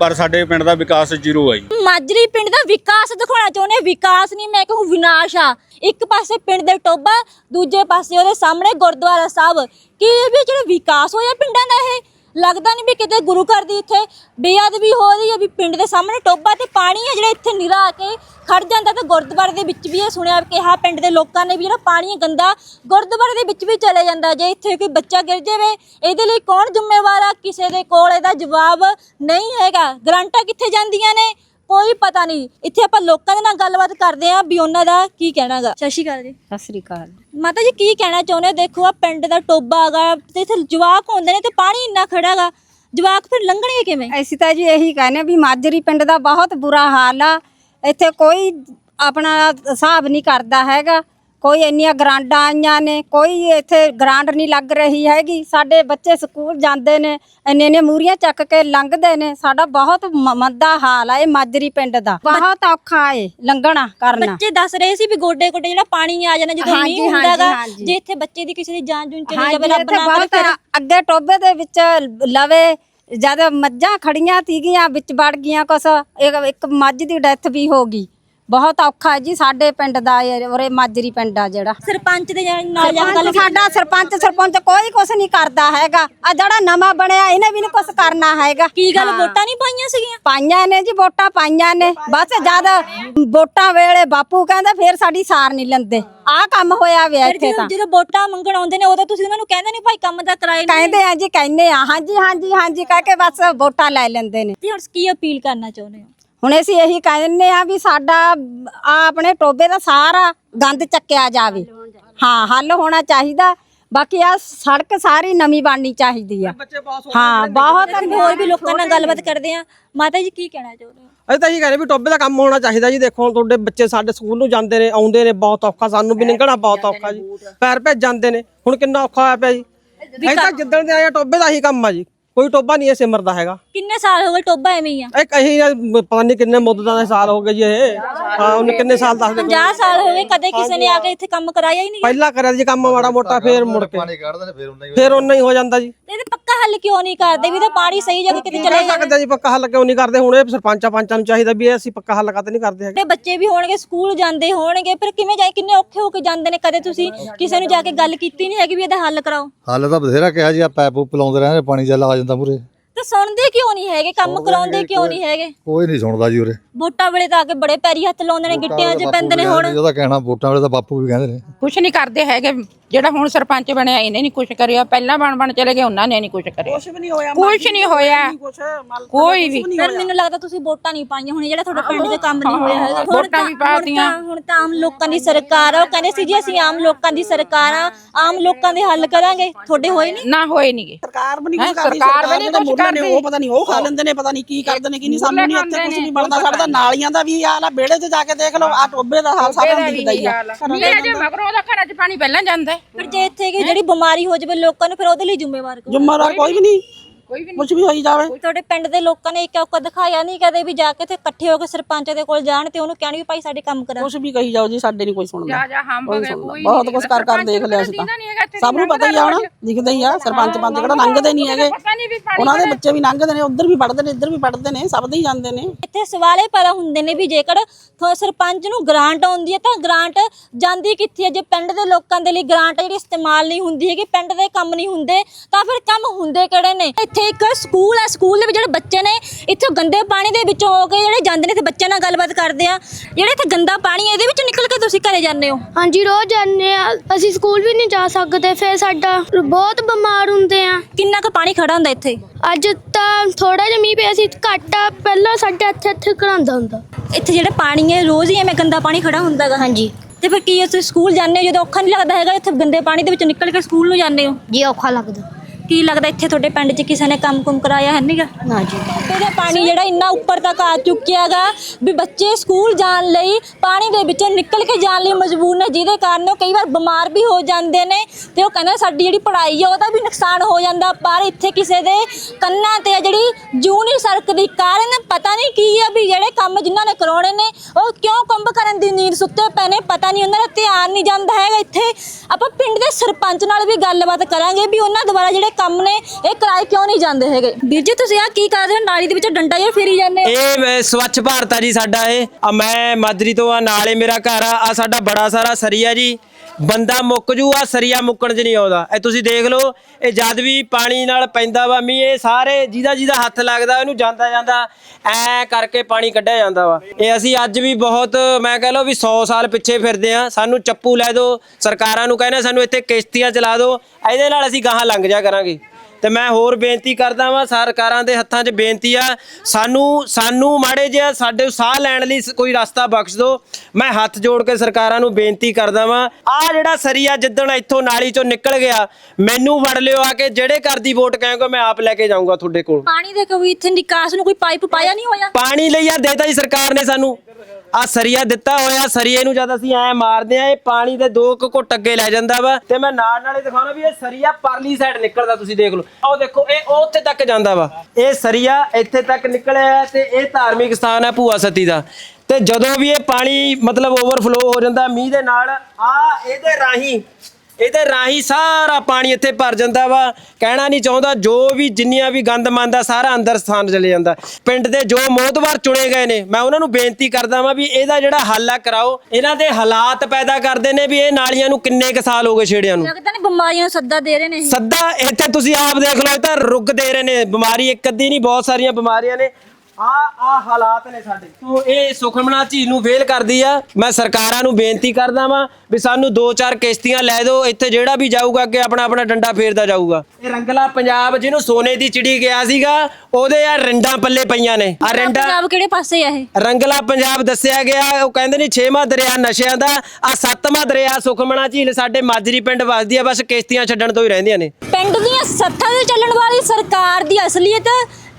ਪਰ ਸਾਡੇ ਪਿੰਡ ਦਾ ਵਿਕਾਸ ਜ਼ੀਰੋ ਆ ਜੀ। ਮਾਜਰੀ ਪਿੰਡ ਦਾ ਵਿਕਾਸ ਦਿਖਾਉਣਾ ਚਾਹੁੰਦੇ ਵਿਕਾਸ ਨਹੀਂ, ਮੈਂ ਕਹੂੰ ਵਿਨਾਸ਼ ਆ। ਇੱਕ ਪਾਸੇ ਪਿੰਡ ਦੇ ਟੋਬਾ ਦੂਜੇ ਪਾਸੇ ਉਹਦੇ ਸਾਹਮਣੇ ਗੁਰਦੁਆਰਾ ਸਾਹਿਬ। ਕੀ ਇਹ ਵੀ ਜਿਹੜਾ ਵਿਕਾਸ ਹੋਇਆ ਪਿੰਡਾਂ ਦਾ ਇਹ? ਲੱਗਦਾ ਨਹੀਂ ਵੀ ਕਿਤੇ ਗੁਰੂ ਘਰ ਦੀ ਇੱਥੇ ਬੇਅਦਬੀ ਹੋ ਰਹੀ ਹੈ ਵੀ ਪਿੰਡ ਦੇ ਸਾਹਮਣੇ ਟੋਬਾ ਤੇ ਪਾਣੀ ਹੈ ਜਿਹੜਾ ਇੱਥੇ ਨਿਰਾ ਆ ਕੇ ਖੜ ਜਾਂਦਾ ਤੇ ਗੁਰਦੁਆਰੇ ਦੇ ਵਿੱਚ ਵੀ ਇਹ ਸੁਣਿਆ ਕਿ ਹਾਂ ਪਿੰਡ ਦੇ ਲੋਕਾਂ ਨੇ ਵੀ ਜਿਹੜਾ ਪਾਣੀ ਹੈ ਗੰਦਾ ਗੁਰਦੁਆਰੇ ਦੇ ਵਿੱਚ ਵੀ ਚਲੇ ਜਾਂਦਾ। ਜੇ ਇੱਥੇ ਕੋਈ ਬੱਚਾ ਗਿਰ ਜਾਵੇ, ਇਹਦੇ ਲਈ ਕੌਣ ਜ਼ਿੰਮੇਵਾਰ ਆ? ਕਿਸੇ ਦੇ ਕੋਲ ਇਹਦਾ ਜਵਾਬ ਨਹੀਂ ਹੈਗਾ। ਗਰੰਟਾਂ ਕਿੱਥੇ ਜਾਂਦੀਆਂ ਨੇ? ਕੋਈ ਪਤਾ ਨਹੀਂ। ਇੱਥੇ ਆਪਾਂ ਲੋਕਾਂ ਦੇ ਨਾਲ ਗੱਲਬਾਤ ਕਰਦੇ ਆਂ ਵੀ ਉਹਨਾਂ ਦਾ ਕੀ ਕਹਿਣਾਗਾ। ਸਤਿ ਸ਼੍ਰੀ ਅਕਾਲ ਜੀ। ਸਤਿ ਸ੍ਰੀ ਅਕਾਲ। ਮਾਤਾ ਜੀ ਕੀ ਕਹਿਣਾ ਚਾਹੁੰਦੇ ਹੋ? ਦੇਖੋ ਆ ਪਿੰਡ ਦਾ ਟੋਬਾ ਹੈਗਾ ਤੇ ਇੱਥੇ ਜਵਾਕ ਹੁੰਦੇ ਨੇ ਤੇ ਪਾਣੀ ਇੰਨਾ ਖੜਾਗਾ ਜਵਾਕ ਫਿਰ ਲੰਘਣਗੇ ਕਿਵੇਂ? ਅਸੀਂ ਤਾਂ ਜੀ ਇਹੀ ਕਹਿੰਦੇ ਹਾਂ ਵੀ ਮਾਜਰੀ ਪਿੰਡ ਦਾ ਬਹੁਤ ਬੁਰਾ ਹਾਲ ਆ। ਇੱਥੇ ਕੋਈ ਆਪਣਾ ਹਿਸਾਬ ਨਹੀਂ ਕਰਦਾ ਹੈਗਾ। ਕੋਈ ਇੰਨੀਆਂ ਗਰਾਂਡਾਂ ਆਈਆਂ ਨੇ ਕੋਈ ਇੱਥੇ ਗਰਾਂਡ ਨਹੀਂ ਲੱਗ ਰਹੀ ਹੈਗੀ। ਸਾਡੇ ਬੱਚੇ ਸਕੂਲ ਜਾਂਦੇ ਨੇ ਇੰਨੇ ਨੇ ਮੂਰੀਆਂ ਚੱਕ ਕੇ ਲੰਘਦੇ ਨੇ। ਸਾਡਾ ਬਹੁਤ ਮ- ਮੰਦਾ ਹਾਲ ਆ ਇਹ ਮਾਜਰੀ ਪਿੰਡ ਦਾ। ਬਹੁਤ ਔਖਾ ਏ। ਲੰਘਣਾ ਕਰਨਾ। ਬੱਚੇ ਦੱਸ ਰਹੇ ਸੀ ਵੀ ਗੋਡੇ ਗੋਡੇ ਜਿਹੜਾ ਪਾਣੀ ਆ ਜਾਣਾ ਜਦੋਂ ਹਾਂਜੀ, ਮੀਂਹ ਹਾਂਜੀ, ਹੁੰਦਾਗਾ ਹਾਂਜੀ। ਜੇ ਇੱਥੇ ਬੱਚੇ ਦੀ ਕਿਸੇ ਦੀ ਜਾਨ ਜੂਨ ਚਲੀ ਹਾਂਜੀ ਜਾਵੇ ਰੱਬ ਇੱਥੇ ਨਾ ਕਰੇ ਬਹੁਤ ਫਿਰ ਅੱਗੇ ਟੋਬੇ ਦੇ ਵਿੱਚ ਲਵੇ ਜਦ ਮੱਝਾਂ ਖੜੀਆਂ ਸੀਗੀਆਂ ਵਿੱਚ ਵੜ ਗਈਆਂ ਕੁਛ ਇੱਕ ਇੱਕ ਮੱਝ ਦੀ ਡੈਥ ਵੀ ਹੋ ਗਈ। ਬਹੁਤ ਔਖਾ ਹੈ ਜੀ ਸਾਡੇ ਪਿੰਡ ਦਾ ਇਹ ਉਰੇ ਮਾਜਰੀ ਪਿੰਡ ਆ ਜਿਹੜਾ। ਸਰਪੰਚ ਦੇ ਜਾ- ਨਾਲ ਜਾ ਕੇ ਗੱਲ ਸਰਪੰਚ ਸਾਡਾ ਸਰਪੰਚ ਸਰਪੰਚ ਕੋਈ ਕੁਛ ਨਹੀਂ ਕਰਦਾ ਹੈਗਾ। ਆ ਜਿਹੜਾ ਨਵਾਂ ਬਣਿਆ ਇਹਨੇ ਵੀ ਨਹੀਂ ਕੁਛ ਕਰਨਾ ਹੈਗਾ। ਕੀ ਗੱਲ ਹਾਂ। ਵੋਟਾਂ ਨਹੀਂ ਪਾਈਆਂ ਸੀਗੀਆਂ? ਪਾਈਆਂ ਨੇ ਜੀ ਵੋਟਾਂ ਪਾਈਆਂ ਨੇ। ਬਸ ਜਦ ਵੋਟਾਂ ਵੇਲੇ ਬਾਪੂ ਕਹਿੰਦਾ ਫੇਰ ਸਾਡੀ ਸਾਰ ਨਹੀਂ ਲੈਂਦੇ। ਆਹ ਕੰਮ ਹੋਇਆ ਵੇ ਫਿਰ ਇੱਥੇ ਤਾਂ। ਜਦੋਂ ਵੋਟਾਂ ਮੰਗਣ ਆਉਂਦੇ ਨੇ ਉਦੋਂ ਤੁਸੀਂ ਉਹਨਾਂ ਨੂੰ ਕਹਿੰਦੇ ਨਹੀਂ ਭਾਈ ਕੰਮ ਤਾਂ ਕਰਾਏ ਨਹੀਂ ਕਹਿੰਦੇ ਆ ਜੀ ਕਹਿੰਦੇ ਆ ਹਾਂਜੀ ਹਾਂਜੀ ਹਾਂਜੀ ਕਹਿ ਕੇ ਬਸ ਵੋਟਾਂ ਲੈ ਲੈਂਦੇ ਨੇ। ਤੇ ਹੁਣ ਕੀ ਅਪੀਲ ਕਰਨਾ ਚਾਹੁੰਦੇ ਹੋ? ਹੁਣ ਅਸੀਂ ਇਹੀ ਕਹਿੰਦੇ ਆ ਵੀ ਸਾਡਾ ਆ ਆਪਣੇ ਟੋਬੇ ਦਾ ਸਾਰਾ ਗੰਦ ਚੱਕਿਆ ਜਾਵੇ। ਹਾਂ ਹੱਲ ਹੋਣਾ ਚਾਹੀਦਾ। ਬਾਕੀ ਆ ਸੜਕ ਸਾਰੀ ਨਵੀਂ ਬਣਨੀ ਚਾਹੀਦੀ ਆ। ਹਾਂ ਬਹੁਤ ਹੋਰ ਵੀ ਲੋਕਾਂ ਨਾਲ ਗੱਲਬਾਤ ਕਰਦੇ ਆ ਮਾਤਾ ਜੀ ਕੀ ਕਹਿਣਾ ਚਾਹੁੰਦੇ ਹੋ? ਅਸੀਂ ਤਾਂ ਇਹੀ ਕਹਿੰਦੇ ਵੀ ਟੋਬੇ ਦਾ ਕੰਮ ਹੋਣਾ ਚਾਹੀਦਾ ਜੀ। ਦੇਖੋ ਹੁਣ ਤੁਹਾਡੇ ਬੱਚੇ ਸਾਡੇ ਸਕੂਲ ਨੂੰ ਜਾਂਦੇ ਨੇ ਆਉਂਦੇ ਨੇ ਬਹੁਤ ਔਖਾ। ਸਾਨੂੰ ਵੀ ਲੰਘਣਾ ਬਹੁਤ ਔਖਾ ਜੀ। ਪੈਰ ਭੇਜ ਜਾਂਦੇ ਨੇ। ਹੁਣ ਕਿੰਨਾ ਔਖਾ ਹੋਇਆ ਪਿਆ ਜੀ। ਅਸੀਂ ਤਾਂ ਜਿੱਦਣ ਦੇ ਆਏ ਆ ਟੋਬੇ ਦਾ ਹੀ ਕੰਮ ਆ ਜੀ। ਕੋਈ ਟੋਬਾ ਨਹੀਂ ਇਹ ਸਿਮਰਦਾ ਹੈਗਾ। ਕਿੰਨੇ ਸਾਲ ਹੋ ਗਏ ਟੋਬਾ ਐਵੇਂ ਹੀ ਆ? ਇੱਕ ਅਸੀਂ ਆ, ਪਤਾ ਨਹੀਂ ਕਿੰਨੇ ਮੁੱਦਤਾਂ ਦੇ ਸਾਲ ਹੋ ਗਏ ਜੀ ਇਹ। ਹਾਂ ਉਹਨੇ ਕਿੰਨੇ ਸਾਲ ਦੱਸਦੇ 50 ਸਾਲ ਹੋ ਗਏ ਕਦੇ ਕਿਸੇ ਨੇ ਆ ਕੇ ਇੱਥੇ ਕੰਮ ਕਰਾਇਆ ਹੀ ਨਹੀਂ। ਪਹਿਲਾਂ ਕਰਿਆ ਜੀ ਕੰਮ ਮਾੜਾ ਮੋਟਾ ਫੇਰ ਮੁੜ ਕੇ। ਪਾਣੀ ਕੱਢਦੇ ਨੇ ਫਿਰ ਉਹਨਾਂ ਹੀ ਫੇਰ ਉਹਨਾਂ ਹੀ ਹੋ ਜਾਂਦਾ ਜੀ। ਤੇ ਇਹਦੇ ਪੱਕਾ ਹੱਲ ਕਿਉਂ ਨਹੀਂ ਕਰਦੇ? ਵੀ ਤਾਂ ਪਾਣੀ ਸਹੀ ਜਗ੍ਹਾ ਕਿਤੇ ਚਲੇ ਕਰ ਸਕਦੇ ਜੀ ਪੱਕਾ ਹੱਲ ਕਿਉਂ ਨਹੀਂ ਕਰਦੇ? ਹੁਣ ਇਹ ਸਰਪੰਚਾਂ ਪੰਚਾਂ ਨੂੰ ਚਾਹੀਦਾ ਵੀ ਇਹ ਅਸੀਂ ਪੱਕਾ ਹੱਲ ਕਰਦੇ ਨਹੀਂ ਕਰਦੇ ਹੈਗੇ। ਤੇ ਬੱਚੇ ਵੀ ਹੋਣਗੇ ਸਕੂਲ ਜਾਂਦੇ ਹੋਣਗੇ ਫਿਰ ਕਿਵੇਂ ਜਾਏ ਕਿੰਨੇ ਔਖੇ ਹੋ ਕੇ ਜਾਂਦੇ ਨੇ? ਕਦੇ ਤੁਸੀਂ ਕਿਸੇ ਨੂੰ ਜਾ ਕੇ ਗੱਲ ਕੀਤੀ ਨਹੀਂ ਹੈਗੀ ਵੀ ਇਹਦਾ ਹੱਲ ਕਰਾਓ? ਹਾਲੇ ਤਾਂ ਬਥੇਰਾ ਕਿਹਾ ਜੀ ਆ ਪੈਪ ਪੂਪ ਲਾਉਂਦੇ ਰਹਿੰਦੇ ਪਾਣੀ ਜਲ ਆ ਜਾਂਦਾ ਮੂਰੇ। ਤੇ ਸੁਣਦੇ ਕਿਉਂ ਨਹੀਂ ਹੈਗੇ? ਕੰਮ ਕਰਾਉਂਦੇ ਕਿਉਂ ਨਹੀਂ ਹੈਗੇ? ਕੋਈ ਨਹੀਂ ਸੁਣਦਾ ਜੀ ਉਰੇ। ਵੋਟਾਂ ਵੇਲੇ ਤਾਂ ਆ ਕੇ ਬੜੇ ਪੈਰੀ ਹੱਥ ਲਾਉਂਦੇ ਨੇ ਗਿੱਟਿਆਂ 'ਚ ਪੈਂਦੇ ਨੇ ਹੁਣ। ਉਹਦਾ ਕਹਿਣਾ ਵੋਟਾਂ ਵੇਲੇ ਤਾਂ ਬਾਪੂ ਵੀ ਕਹਿੰਦੇ ਨੇ। ਕੁਛ ਨਹੀਂ ਕਰਦੇ ਹੈਗੇ। ਜਿਹੜਾ ਹੁਣ ਸਰਪੰਚ ਬਣਿਆ ਇਹਨੇ ਨਹੀਂ ਕੁਛ ਕਰਿਆ। ਪਹਿਲਾਂ ਬਣ ਬਣ ਚਲੇ ਗਏ ਉਹਨਾਂ ਨੇ ਨਹੀਂ ਕੁਛ ਕਰਿਆ। ਕੁਛ ਨਹੀਂ ਹੋਇਆ ਕੁਛ ਨਹੀਂ ਹੋਇਆ ਕੋਈ ਵੀ। ਫਿਰ ਮੈਨੂੰ ਲੱਗਦਾ ਤੁਸੀਂ ਵੋਟਾਂ ਨਹੀਂ ਪਾਈਆਂ ਹੁਣ ਜਿਹੜਾ ਤੁਹਾਡਾ ਪਿੰਡ 'ਚ ਕੰਮ ਨਹੀਂ ਹੋਇਆ। ਹੈਗਾ ਹੁਣ ਵੋਟਾਂ ਵੀ ਪਾਤੀਆਂ। ਹੁਣ ਤਾਂ- ਆਮ ਲੋਕਾਂ ਦੀ ਸਰਕਾਰ ਆ ਉਹ ਕਹਿੰਦੇ ਸੀ ਜੀ ਅਸੀਂ ਆਮ ਲੋਕਾਂ ਦੀ ਸਰਕਾਰ ਆ ਆਮ ਲੋਕਾਂ ਦੇ ਹੱਲ ਕਰਾਂਗੇ। ਤੁਹਾਡੇ ਹੋਏ ਨਹੀਂ ਨਾ ਹੋਏ ਨਹੀਂਗੇ ਸਰਕਾਰ ਬਣੀ ਹੈਂ, ਕੁਝ ਕਰਦੀ ਸਰਕਾਰ ਵੀ ਨੀ ਜਿਹੜੇ ਕੁਛ ਮੁੱਢਾਂ ਨੇ ਕਰਦੀ। ਉਹ ਪਤਾ ਨਹੀਂ ਉਹ ਖਾ ਲੈਂਦੇ ਨੇ ਪਤਾ ਨਹੀਂ ਕੀ ਕਰਦੇ ਨੇ ਕੀ ਨਹੀਂ ਸਾਨੂੰ ਨਹੀਂ ਇੱਥੇ ਕੁਝ ਨਹੀਂ ਬਣਦਾ। ਸਾਡਾ ਨਾਲੀਆਂ ਦਾ ਵੀ ਹਾਲ ਆ ਵਿਹੜੇ 'ਚ ਜਾ ਕੇ ਦੇਖ ਲਓ ਆ ਟੋਬੇ ਦਾ ਹਾਲ ਸਾਰਾ ਦਿਖਦਾ ਹੀ ਆ। ਮੀਂਹ ਜੇ ਮਗਰੋਂ ਦਾ ਘਰਾਂ 'ਚ ਪਾਣੀ ਪਹਿਲਾਂ ਜਾਂਦਾ। ਹੈ। ਫਿਰ ਜੇ ਇੱਥੇ ਕਿ ਜਿਹੜੀ ਬਿਮਾਰੀ ਹੋ ਜਾਵੇ ਲੋਕਾਂ ਨੂੰ, ਫਿਰ ਉਹਦੇ ਲਈ ਜ਼ਿੰਮੇਵਾਰ ਕੌਣ ਜ਼ਿੰਮੇਵਾਰ ਕੋਈ ਵੀ ਨਹੀਂ ਕੋਈ ਵੀ ਕੁਝ ਵੀ ਹੋਈ ਜਾਵੇ। ਤੁਹਾਡੇ ਪਿੰਡ ਦੇ ਲੋਕਾਂ ਨੇ ਇੱਕ ਔਕਾ ਦਿਖਾਇਆ ਨਹੀਂ ਕਦੇ ਵੀ ਜਾ ਕੇ ਤੇ ਇਕੱਠੇ ਹੋ ਕੇ ਸਰਪੰਚ ਦੇ ਕੋਲ ਜਾਣ ਤੇ ਉਹਨੂੰ ਕਹਿਣ ਵੀ ਭਾਈ ਸਾਡੇ ਕੰਮ ਕਰਾ। ਕੁਝ ਵੀ ਕਹੀ ਜਾਓ ਜੀ ਸਾਡੇ ਨਹੀਂ ਕੋਈ ਸੁਣਦਾ। ਜਾ ਜਾ ਗਏ ਸੁਣਦਾ। ਕੋਈ ਬਹੁਤ ਕੁਝ ਕਰ ਕਰ ਦੇਖ ਲਿਆ ਸੀ ਤਾਂ। ਸਭ ਨੂੰ ਪਤਾ ਹੀ ਆ ਹੁਣ ਦਿਖਦਾ ਹੀ ਆ ਸਰਪੰਚ ਪੰਚ ਕਿਹੜਾ ਲੰਘਦੇ ਨਹੀਂ ਹੈਗੇ। ਉਹਨਾਂ ਦੇ ਬੱਚੇ ਵੀ ਲੰਘਦੇ ਨੇ ਉੱਧਰ ਵੀ ਪੜਦੇ ਨੇ ਇੱਧਰ ਵੀ ਪੜਦੇ ਨੇ ਸਭ ਦੇ ਹੀ ਜਾਂਦੇ ਨੇ। ਇੱਥੇ ਸਵਾਲੇ ਪੈਦਾ ਹੁੰਦੇ ਨੇ ਵੀ ਜੇਕਰ ਸਰਪੰਚ ਨੂੰ ਗ੍ਰਾਂਟ ਆਉਂਦੀ ਹੈ ਤਾਂ ਗ੍ਰਾਂਟ ਜਾਂਦੀ ਕਿੱਥੇ ਹੈ? ਜੇ ਪਿੰਡ ਦੇ ਲੋਕਾਂ ਦੇ ਲਈ ਗ੍ਰਾਂਟ ਜਿਹੜੀ ਇਸਤੇਮਾਲ ਨਹੀਂ ਹੁੰਦੀ ਹੈਗੀ ਪਿੰਡ ਦੇ ਕੰਮ ਨਹੀਂ ਹੁੰਦੇ ਤਾਂ ਫਿਰ ਕੰਮ ਹੁੰਦੇ ਕਿਹੜੇ ਨੇ? ਇੱਥੇ ਇੱਕ ਸਕੂਲ ਹੈ ਸਕੂਲ ਦੇ ਵਿੱਚ ਜਿਹੜੇ ਬੱਚੇ ਨੇ ਇੱਥੋਂ ਗੰਦੇ ਪਾਣੀ ਦੇ ਵਿੱਚੋਂ ਹੋ ਕੇ ਜਿਹੜੇ ਜਾਂਦੇ ਨੇ ਤੇ ਬੱਚਿਆਂ ਨਾਲ ਗੱਲਬਾਤ ਕਰਦੇ ਆ। ਜਿਹੜੇ ਇੱਥੇ ਗੰਦਾ ਪਾਣੀ ਹੈ ਇਹਦੇ ਵਿੱਚੋਂ ਨਿਕਲ ਕੇ ਤੁਸੀਂ ਘਰੇ ਜਾਂਦੇ ਹੋ? ਹਾਂਜੀ ਰੋਜ਼ ਜਾਂਦੇ ਆ। ਅਸੀਂ ਸਕੂਲ ਵੀ ਨਹੀਂ ਜਾ ਸਕਦੇ ਫਿਰ ਸਾਡਾ ਬਹੁਤ ਬਿਮਾਰ ਹੁੰਦੇ ਆ। ਕਿੰਨਾ ਕੁ ਪਾਣੀ ਖੜਾ ਹੁੰਦਾ ਇੱਥੇ? ਅੱਜ ਤਾਂ ਥੋੜਾ ਜਿਹਾ ਮੀਂਹ ਪਿਆ ਸੀ ਘੱਟ ਆ। ਪਹਿਲਾਂ ਸਾਡੇ ਇੱਥੇ ਇੱਥੇ ਘੜਾਉਂਦਾ ਹੁੰਦਾ। ਇੱਥੇ ਜਿਹੜਾ ਪਾਣੀ ਹੈ ਰੋਜ਼ ਹੀ ਐਵੇਂ ਗੰਦਾ ਪਾਣੀ ਖੜਾ ਹੁੰਦਾਗਾ ਹਾਂਜੀ। ਤੇ ਫਿਰ ਕੀ ਤੁਸੀਂ ਸਕੂਲ ਜਾਂਦੇ ਹੋ ਜਦੋਂ ਔਖਾ ਨਹੀਂ ਲੱਗਦਾ ਹੈਗਾ ਇੱਥੇ ਗੰਦੇ ਪਾਣੀ ਦੇ ਵਿੱਚੋਂ ਨਿਕਲ ਕੇ ਸਕੂਲ ਨੂੰ ਜਾਂਦੇ ਹੋ? ਜੀ ਔਖਾ ਲੱਗਦਾ। ਕੀ ਲੱਗਦਾ ਇੱਥੇ ਤੁਹਾਡੇ ਪਿੰਡ 'ਚ ਕਿਸੇ ਨੇ ਕੰਮ ਕੁਮ ਕਰਾਇਆ ਹੈ ਨਹੀਂਗਾ ਨਾ ਜੀ। ਇਹਦਾ ਪਾਣੀ ਜਿਹੜਾ ਇੰਨਾ ਉੱਪਰ ਤੱਕ ਆ ਚੁੱਕਿਆਗਾ ਵੀ ਬੱਚੇ ਸਕੂਲ ਜਾਣ ਲਈ ਪਾਣੀ ਦੇ ਵਿੱਚੋਂ ਨਿਕਲ ਕੇ ਜਾਣ ਲਈ ਮਜਬੂਰ ਨੇ ਜਿਹਦੇ ਕਾਰਨ ਉਹ ਕਈ ਵਾਰ ਬਿਮਾਰ ਵੀ ਹੋ ਜਾਂਦੇ ਨੇ ਤੇ ਉਹ ਕਹਿੰਦੇ ਸਾਡੀ ਜਿਹੜੀ ਪੜ੍ਹਾਈ ਆ ਉਹਦਾ ਵੀ ਨੁਕਸਾਨ ਹੋ ਜਾਂਦਾ। ਪਰ ਇੱਥੇ ਕਿਸੇ ਦੇ ਕੰਨਾਂ ਤੇ ਆ ਜਿਹੜੀ ਜੂੰ ਨਹੀਂ ਸਰਕਦੀ ਕਾਰਨ ਪਤਾ ਨਹੀਂ ਕੀ ਆ ਵੀ ਜਿਹੜੇ ਕੰਮ ਜਿਨ੍ਹਾਂ ਨੇ ਕਰਾਉਣੇ ਨੇ ਉਹ ਕਿਉਂ ਕੰਬ ਕਰਨ ਦੀ ਨੀਂਦ ਸੁੱਤੇ ਪਏ ਨੇ ਪਤਾ ਨਹੀਂ ਉਹਨਾਂ ਦਾ ਧਿਆਨ ਨਹੀਂ ਜਾਂਦਾ ਹੈਗਾ ਇੱਥੇ। ਆਪਾਂ ਪਿੰਡ ਦੇ ਸਰਪੰਚ ਨਾਲ ਵੀ ਗੱਲਬਾਤ ਕਰਾਂਗੇ ਵੀ ਉਹਨਾਂ ਦੁਆਰਾ ਜਿਹੜੇ ਕੰਮ ਨੇ, ਇਹ ਕਰਾਏ ਕਿਉਂ ਨਹੀਂ ਜਾਂਦੇ ਹੈਗੇ? ਵੀਰ ਜੀ, ਤੁਸੀਂ ਆ ਕੀ ਕਰਦੇ ਹੋ? ਨਾਲੀ ਦੇ ਵਿੱਚ ਡੰਡਾ ਜਿਹਾ ਫੇਰੀ ਜਾਂਦੇ ਹੋ। ਇਹ ਮੈਂ ਸਵੱਛ ਭਾਰਤ ਆ ਜੀ ਸਾਡਾ ਇਹ। ਆ ਮੈਂ ਮਾਦਰੀ ਤੋਂ ਆ, ਨਾਲੇ ਮੇਰਾ ਘਰ ਆ। ਆ ਸਾਡਾ ਬੜਾ ਸਾਰਾ ਸਰੀਆ ਜੀ। ਬੰਦਾ ਮੁੱਕ ਜੂ ਆ ਸਰੀਆ ਮੁੱਕਣ 'ਚ ਨਹੀਂ ਆਉਂਦਾ। ਇਹ ਤੁਸੀਂ ਦੇਖ ਲਓ, ਇਹ ਜਦ ਵੀ ਪਾਣੀ ਨਾਲ ਪੈਂਦਾ ਵਾ ਮੀ ਇਹ ਸਾਰੇ ਜਿਹਦਾ ਜਿਹਦਾ ਹੱਥ ਲੱਗਦਾ, ਇਹਨੂੰ ਜਾਂਦਾ ਜਾਂਦਾ, ਐ ਕਰਕੇ ਪਾਣੀ ਕੱਢਿਆ ਜਾਂਦਾ ਵਾ। ਇਹ ਅਸੀਂ ਅੱਜ ਵੀ ਬਹੁਤ, ਮੈਂ ਕਹ ਲਓ ਵੀ 100 ਸਾਲ ਪਿੱਛੇ ਫਿਰਦੇ ਆ ਸਾਨੂੰ ਚੱਪੂ ਲੈ ਦਿਓ ਸਰਕਾਰਾਂ ਨੂੰ ਕਹਿੰਦੇ ਸਾਨੂੰ ਇੱਥੇ ਕਿਸ਼ਤੀਆਂ ਚਲਾ ਦਿਓ ਇਹਦੇ ਨਾਲ ਅਸੀਂ ਗਾਹਾਂ ਲੰਘ ਜਾ ਕਰਾਂਗੇ। ਤੇ ਮੈਂ ਹੋਰ ਬੇਨਤੀ ਕਰਦਾ ਵਾਂ ਸਰਕਾਰਾਂ ਦੇ ਹੱਥਾਂ 'ਚ ਬੇਨਤੀ ਆ। ਸਾਨੂੰ ਸਾਨੂੰ ਮਾੜੇ ਜਿਹਾ ਸਾਡੇ ਸਾਹ ਲੈਣ ਲਈ ਕੋਈ ਰਸਤਾ ਬਖਸ਼ ਦਿਓ ਮੈਂ ਹੱਥ ਜੋੜ ਕੇ ਸਰਕਾਰਾਂ ਨੂੰ ਬੇਨਤੀ ਕਰਦਾ ਵਾਂ। ਆ ਜਿਹੜਾ ਸਰੀਆ ਜਿੱਦਣ ਇੱਥੋਂ ਨਾਲੀ 'ਚੋਂ ਨਿਕਲ ਗਿਆ ਮੈਨੂੰ ਵੜ ਲਿਓ ਆ ਕੇ ਜਿਹੜੇ ਘਰ ਦੀ ਵੋਟ ਕਹੋਗੇ ਮੈਂ ਆਪ ਲੈ ਕੇ ਜਾਊਂਗਾ ਤੁਹਾਡੇ ਕੋਲ। ਪਾਣੀ ਦੇ ਕੋਈ ਇੱਥੇ ਨਿਕਾਸ ਨੂੰ ਕੋਈ ਪਾਈਪ ਪਾਇਆ ਨਹੀਂ ਹੋਇਆ? ਪਾਣੀ ਲਈ ਆ ਦੇਤਾ ਜੀ ਸਰਕਾਰ ਨੇ ਸਾਨੂੰ। ਆ ਸਰੀਆ ਦਿੱਤਾ ਹੋਇਆ ਸਰੀਏ ਨੂੰ ਜਦ ਅਸੀਂ ਐ ਮਾਰਦੇ ਆ ਇਹ ਪਾਣੀ ਦੇ ਦੋ ਕੁ ਘੁੱਟ ਅੱਗੇ ਲੈ ਜਾਂਦਾ ਵਾ। ਤੇ ਮੈਂ ਨਾਲ ਨਾਲੇ ਦਿਖਾਉਣਾ ਵੀ ਇਹ ਸਰੀਆ ਪਰਲੀ ਸਾਈਡ ਨਿਕਲਦਾ ਤੁਸੀਂ ਦੇਖ ਲਓ। ਆਹ ਦੇਖੋ, ਇਹ ਉਹ ਉੱਥੇ ਤੱਕ ਜਾਂਦਾ ਵਾ। ਇਹ ਸਰੀਆ ਇੱਥੇ ਤੱਕ ਨਿਕਲਿਆ ਤੇ ਇਹ ਧਾਰਮਿਕ ਸਥਾਨ ਹੈ ਭੂਆ ਸਤੀ ਦਾ। ਤੇ ਜਦੋਂ ਵੀ ਇਹ ਪਾਣੀ ਮਤਲਬ ਓਵਰਫਲੋ ਹੋ ਜਾਂਦਾ ਮੀਂਹ ਦੇ ਨਾਲ ਆ ਇਹਦੇ ਰਾਹੀਂ ਇਹਦੇ ਰਾਹੀਂ ਸਾਰਾ ਪਾਣੀ ਇੱਥੇ ਭਰ ਜਾਂਦਾ ਵਾ। ਕਹਿਣਾ ਨਹੀਂ ਚਾਹੁੰਦਾ ਜੋ ਵੀ ਜਿੰਨੀਆਂ ਵੀ ਗੰਦ ਮੰਦਾ ਸਾਰਾ ਅੰਦਰ ਸਥਾਨ ਚਲੇ ਜਾਂਦਾ। ਪਿੰਡ ਦੇ ਜੋ ਮੋਹਤਵਾਰ ਚੁਣੇ ਗਏ ਨੇ ਮੈਂ ਉਹਨਾਂ ਨੂੰ ਬੇਨਤੀ ਕਰਦਾ ਵਾਂ ਵੀ ਇਹਦਾ ਜਿਹੜਾ ਹੱਲ ਆ ਕਰਾਓ। ਇਹਨਾਂ ਦੇ ਹਾਲਾਤ ਪੈਦਾ ਕਰਦੇ ਨੇ ਵੀ ਇਹ ਨਾਲੀਆਂ ਨੂੰ ਕਿੰਨੇ ਕ ਸਾਲ ਹੋ ਗਏ ਛੇੜਿਆਂ ਨੂੰ। ਲੱਗਦਾ ਨਹੀਂ ਬਿਮਾਰੀਆਂ ਨੂੰ ਸੱਦਾ ਦੇ ਰਹੇ ਨੇ ਇਹ। ਸੱਦਾ ਇੱਥੇ ਤੁਸੀਂ ਆਪ ਦੇਖ ਲਓ ਇਹ ਤਾਂ ਰੁੱਗ ਦੇ ਰਹੇ ਨੇ। ਬਿਮਾਰੀ ਇੱਕ ਅੱਧੀ ਨਹੀਂ ਬਹੁਤ ਸਾਰੀਆਂ ਬਿਮਾਰੀਆਂ ਨੇ। ਆ ਆ ਹਾਲਾਤ ਨੇ ਸਾਡੇ। ਤੋਂ ਇਹ ਸੁਖਮਣਾ ਝੀਲ ਨੂੰ ਫੇਲ ਕਰਦੀ ਆ ਮੈਂ ਸਰਕਾਰਾਂ ਨੂੰ ਬੇਨਤੀ ਕਰਦਾ ਵਾਂ ਵੀ ਸਾਨੂੰ ਦੋ ਚਾਰ ਕਿਸ਼ਤੀਆਂ ਲੈ ਦਿਓ ਇੱਥੇ ਜਿਹੜਾ ਵੀ ਜਾਊਗਾ ਅੱਗੇ ਆਪਣਾ ਆਪਣਾ ਡੰਡਾ ਫੇਰਦਾ ਜਾਊਗਾ। ਇਹ ਰੰਗਲਾ ਪੰਜਾਬ ਜਿਹਨੂੰ ਸੋਨੇ ਦੀ ਚਿੜੀ ਗਿਆ ਸੀਗਾ ਉਹਦੇ ਆ ਰਿੰਡਾਂ ਪੱਲੇ ਪਈਆਂ ਨੇ। ਆ ਰਿੰਡਾਂ ਪੰਜਾਬ ਕਿਹੜੇ ਪਾਸੇ ਆ ਇਹ? ਰੰਗਲਾ ਪੰਜਾਬ ਦੱਸਿਆ ਗਿਆ ਉਹ ਕਹਿੰਦੇ ਨੇ ਛੇਵਾਂ ਦਰਿਆ ਨਸ਼ਿਆਂ ਦਾ ਆ ਸੱਤਵਾਂ ਦਰਿਆ ਸੁਖਮਣਾ ਝੀਲ ਸਾਡੇ ਮਾਜਰੀ ਪਿੰਡ ਵਸਦੀ ਆ ਬਸ ਕਿਸ਼ਤੀਆਂ ਛੱਡਣ ਤੋਂ ਹੀ ਰਹਿੰਦੀਆਂ ਨੇ। ਪਿੰਡ ਦੀਆਂ ਸੱਥਾਂ ਤੇ ਚੱਲਣ ਵਾਲੀ ਸਰਕਾਰ ਦੀ ਅਸਲੀਅਤ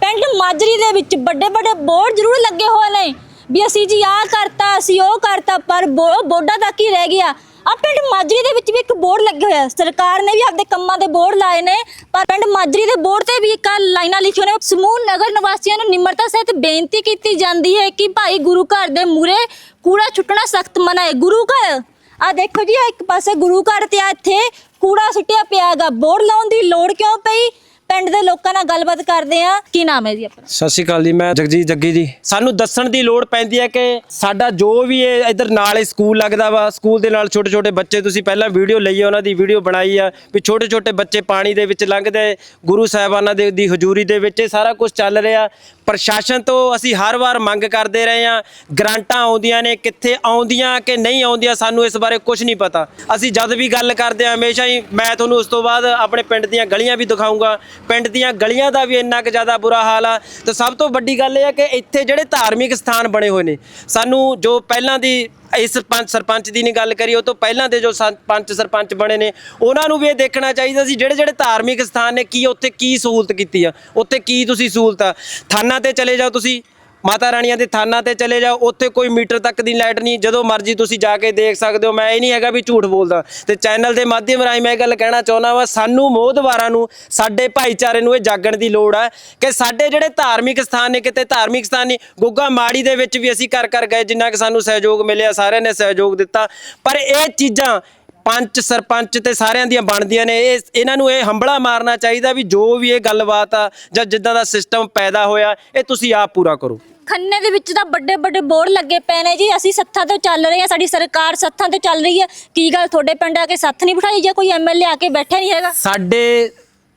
ਪਿੰਡ ਮਾਜਰੀ ਦੇ ਵਿੱਚ ਵੱਡੇ ਵੱਡੇ ਬੋਰਡ ਜ਼ਰੂਰ ਲੱਗੇ ਹੋਏ ਨੇ ਵੀ ਅਸੀਂ ਜੀ ਆਹ ਕਰਤਾ, ਅਸੀਂ ਉਹ ਕਰਤਾ, ਪਰ ਬੋਰਡਾਂ ਤੱਕ ਹੀ ਰਹਿ ਗਿਆ। ਆ ਪਿੰਡ ਮਾਜਰੀ ਦੇ ਵਿੱਚ ਵੀ ਇੱਕ ਬੋਰਡ ਲੱਗੇ ਹੋਇਆ ਸਰਕਾਰ ਨੇ ਵੀ ਆਪਦੇ ਕੰਮਾਂ ਦੇ ਬੋਰਡ ਲਾਏ ਨੇ, ਪਰ ਪਿੰਡ ਮਾਜਰੀ ਦੇ ਬੋਰਡ ਤੇ ਵੀ ਇੱਕ ਲਾਈਨਾਂ ਲਿਖੀਆਂ ਨੇ। ਸਮੂਹ ਨਗਰ ਨਿਵਾਸੀਆਂ ਨੂੰ ਨਿਮਰਤਾ ਸਹਿਤ ਬੇਨਤੀ ਕੀਤੀ ਜਾਂਦੀ ਹੈ ਕਿ ਭਾਈ ਗੁਰੂ ਘਰ ਦੇ ਮੂਰੇ ਕੂੜਾ ਛੁੱਟਣਾ ਸਖਤ ਮਨਾ ਹੈ। ਗੁਰੂ ਘਰ ਆ ਦੇਖੋ ਜੀ, ਆਹ ਇੱਕ ਪਾਸੇ ਗੁਰੂ ਘਰ ਤੇ ਆ, ਇੱਥੇ ਕੂੜਾ ਸੁੱਟਿਆ ਪਿਆਗਾ ਬੋਰਡ ਲਾਉਣ ਦੀ ਲੋੜ ਕਿਉਂ ਪਈ? ਪਿੰਡ ਦੇ ਲੋਕਾਂ ਨਾਲ ਗੱਲਬਾਤ ਕਰਦੇ ਆ ਕੀ ਨਾਮ ਹੈ ਜੀ ਆਪਣਾ? ਸਤਿ ਸ਼੍ਰੀ ਅਕਾਲ ਜੀ, ਮੈਂ ਜਗਜੀਤ ਜੱਗੀ ਜੀ। ਸਾਨੂੰ ਦੱਸਣ ਦੀ ਲੋੜ ਪੈਂਦੀ ਹੈ ਕਿ ਸਾਡਾ ਜੋ ਵੀ ਇਹ ਇਧਰ ਨਾਲ ਹੀ ਸਕੂਲ ਲੱਗਦਾ ਵਾ, ਸਕੂਲ ਦੇ ਨਾਲ ਛੋਟੇ ਛੋਟੇ ਬੱਚੇ, ਤੁਸੀਂ ਪਹਿਲਾਂ ਵੀਡੀਓ ਲਈ ਹੈ ਉਹਨਾਂ ਦੀ ਵੀਡੀਓ ਬਣਾਈ ਆ, ਵੀ ਛੋਟੇ ਛੋਟੇ ਬੱਚੇ ਪਾਣੀ ਦੇ ਵਿੱਚ ਲੰਘਦੇ, ਗੁਰੂ ਸਾਹਿਬਾਨਾਂ ਦੇ, ਦੀ ਹਜ਼ੂਰੀ ਦੇ ਵਿੱਚ ਇਹ ਸਾਰਾ ਕੁਝ ਚੱਲ ਰਿਹਾ। ਪ੍ਰਸ਼ਾਸਨ ਤੋਂ ਅਸੀਂ ਹਰ ਵਾਰ ਮੰਗ ਕਰਦੇ ਰਹੇ ਹਾਂ, ਗ੍ਰਾਂਟਾਂ ਆਉਂਦੀਆਂ ਨੇ, ਕਿੱਥੇ ਆਉਂਦੀਆਂ ਕਿ ਨਹੀਂ ਆਉਂਦੀਆਂ, ਸਾਨੂੰ ਇਸ ਬਾਰੇ ਕੁਝ ਨਹੀਂ ਪਤਾ। ਅਸੀਂ ਜਦ ਵੀ ਗੱਲ ਕਰਦੇ ਹਾਂ, ਹਮੇਸ਼ਾ ਹੀ ਮੈਂ ਤੁਹਾਨੂੰ ਉਸ ਤੋਂ ਬਾਅਦ ਆਪਣੇ ਪਿੰਡ ਦੀਆਂ ਗਲੀਆਂ ਵੀ ਦਿਖਾਉਂਗਾ ਪਿੰਡ ਦੀਆਂ ਗਲੀਆਂ ਦਾ ਵੀ ਇੰਨਾ ਕੁ ਜ਼ਿਆਦਾ ਬੁਰਾ ਹਾਲ ਆ। ਤੇ ਸਭ ਤੋਂ ਵੱਡੀ ਗੱਲ ਇਹ ਹੈ ਕਿ ਇੱਥੇ ਜਿਹੜੇ ਧਾਰਮਿਕ ਸਥਾਨ ਬਣੇ ਹੋਏ ਨੇ, ਸਾਨੂੰ ਜੋ ਪਹਿਲਾਂ ਦੀ ਇਸ ਪੰਚ ਸਰਪੰਚ ਦੀ ਨਹੀਂ ਗੱਲ ਕਰੀ, ਉਹ ਤੋਂ ਪਹਿਲਾਂ ਦੇ ਜੋ ਸੰ- ਪੰਚ ਸਰਪੰਚ ਬਣੇ ਨੇ, ਉਹਨਾਂ ਨੂੰ ਵੀ ਇਹ ਦੇਖਣਾ ਚਾਹੀਦਾ ਸੀ, ਜਿਹੜੇ ਜਿਹੜੇ ਧਾਰਮਿਕ ਸਥਾਨ ਨੇ, ਕੀ ਉੱਥੇ ਕੀ ਸਹੂਲਤ ਕੀਤੀ ਆ, ਉੱਥੇ ਕੀ ਤੁਸੀਂ ਸਹੂਲਤ? ਆ ਥਾਨਾਂ ਤੇ ਚਲੇ ਜਾਓ ਤੁਸੀਂ ਮਾਤਾ ਰਾਣੀਆਂ ਦੇ ਥਾਨਾਂ ਤੇ ਚਲੇ ਜਾਓ, ਉੱਥੇ ਕੋਈ ਮੀਟਰ ਤੱਕ ਦੀ ਲਾਈਟ ਨਹੀਂ, ਜਦੋਂ ਮਰਜ਼ੀ ਤੁਸੀਂ ਜਾ ਕੇ ਦੇਖ ਸਕਦੇ ਹੋ। ਮੈਂ ਇਹ ਨਹੀਂ ਹੈਗਾ ਵੀ ਝੂਠ ਬੋਲਦਾ। ਤੇ ਚੈਨਲ ਦੇ ਮਾਧਿਅਮ ਰਾਹੀਂ ਮੈਂ ਇਹ ਗੱਲ ਕਹਿਣਾ ਚਾਹੁੰਦਾ ਵਾ, ਸਾਨੂੰ ਮੋਹਦਵਾਰਾਂ ਨੂੰ, ਸਾਡੇ ਭਾਈਚਾਰੇ ਨੂੰ ਇਹ ਜਾਗਣ ਦੀ ਲੋੜ ਹੈ ਕਿ ਸਾਡੇ ਜਿਹੜੇ ਧਾਰਮਿਕ ਸਥਾਨ ਨੇ, ਕਿਤੇ ਧਾਰਮਿਕ ਸਥਾਨ ਨੇ ਗੁੱਗਾ ਮਾੜੀ ਦੇ ਵਿੱਚ ਵੀ ਅਸੀਂ ਕਰ ਕਰ ਗਏ, ਜਿੰਨਾ ਕਿ ਸਾਨੂੰ ਸਹਿਯੋਗ ਮਿਲਿਆ, ਸਾਰਿਆਂ ਨੇ ਸਹਿਯੋਗ ਦਿੱਤਾ। ਪਰ ਇਹ ਚੀਜ਼ਾਂ ਪੰਚ ਸਰਪੰਚ ਤੇ ਸਾਰਿਆਂ ਦੀਆਂ ਬਣਦੀਆਂ ਨੇ। ਇਹ ਇਹਨਾਂ ਨੂੰ ਇਹ ਹੰਬਲਾ ਮਾਰਨਾ ਚਾਹੀਦਾ ਵੀ ਜੋ ਵੀ ਇਹ ਗੱਲਬਾਤ ਆ ਜਾਂ ਜਿੱਦਾਂ ਦਾ ਸਿਸਟਮ ਪੈਦਾ ਹੋਇਆ ਇਹ ਤੁਸੀਂ ਆਪ ਪੂਰਾ ਕਰੋ। ਖੰਨੇ ਦੇ ਵਿੱਚ ਤਾਂ ਵੱਡੇ ਵੱਡੇ ਬੋਰਡ ਲੱਗੇ ਪਏ ਨੇ ਜੀ। ਅਸੀਂ ਸੱਥਾਂ ਤੋਂ ਚੱਲ ਰਹੇ ਹਾਂ। ਸਾਡੀ ਸਰਕਾਰ ਸੱਥਾਂ ਤੋਂ ਚੱਲ ਰਹੀ ਹੈ। ਕੀ ਗੱਲ? ਤੁਹਾਡੇ ਪਿੰਡ ਆ ਕੇ ਸੱਥ ਨਹੀਂ ਬਿਠਾਈ ਜਾਂ ਕੋਈ ਐਮਐਲਏ ਆ ਕੇ ਬੈਠਾ ਨਹੀਂ ਹੈਗਾ? ਸਾਡੇ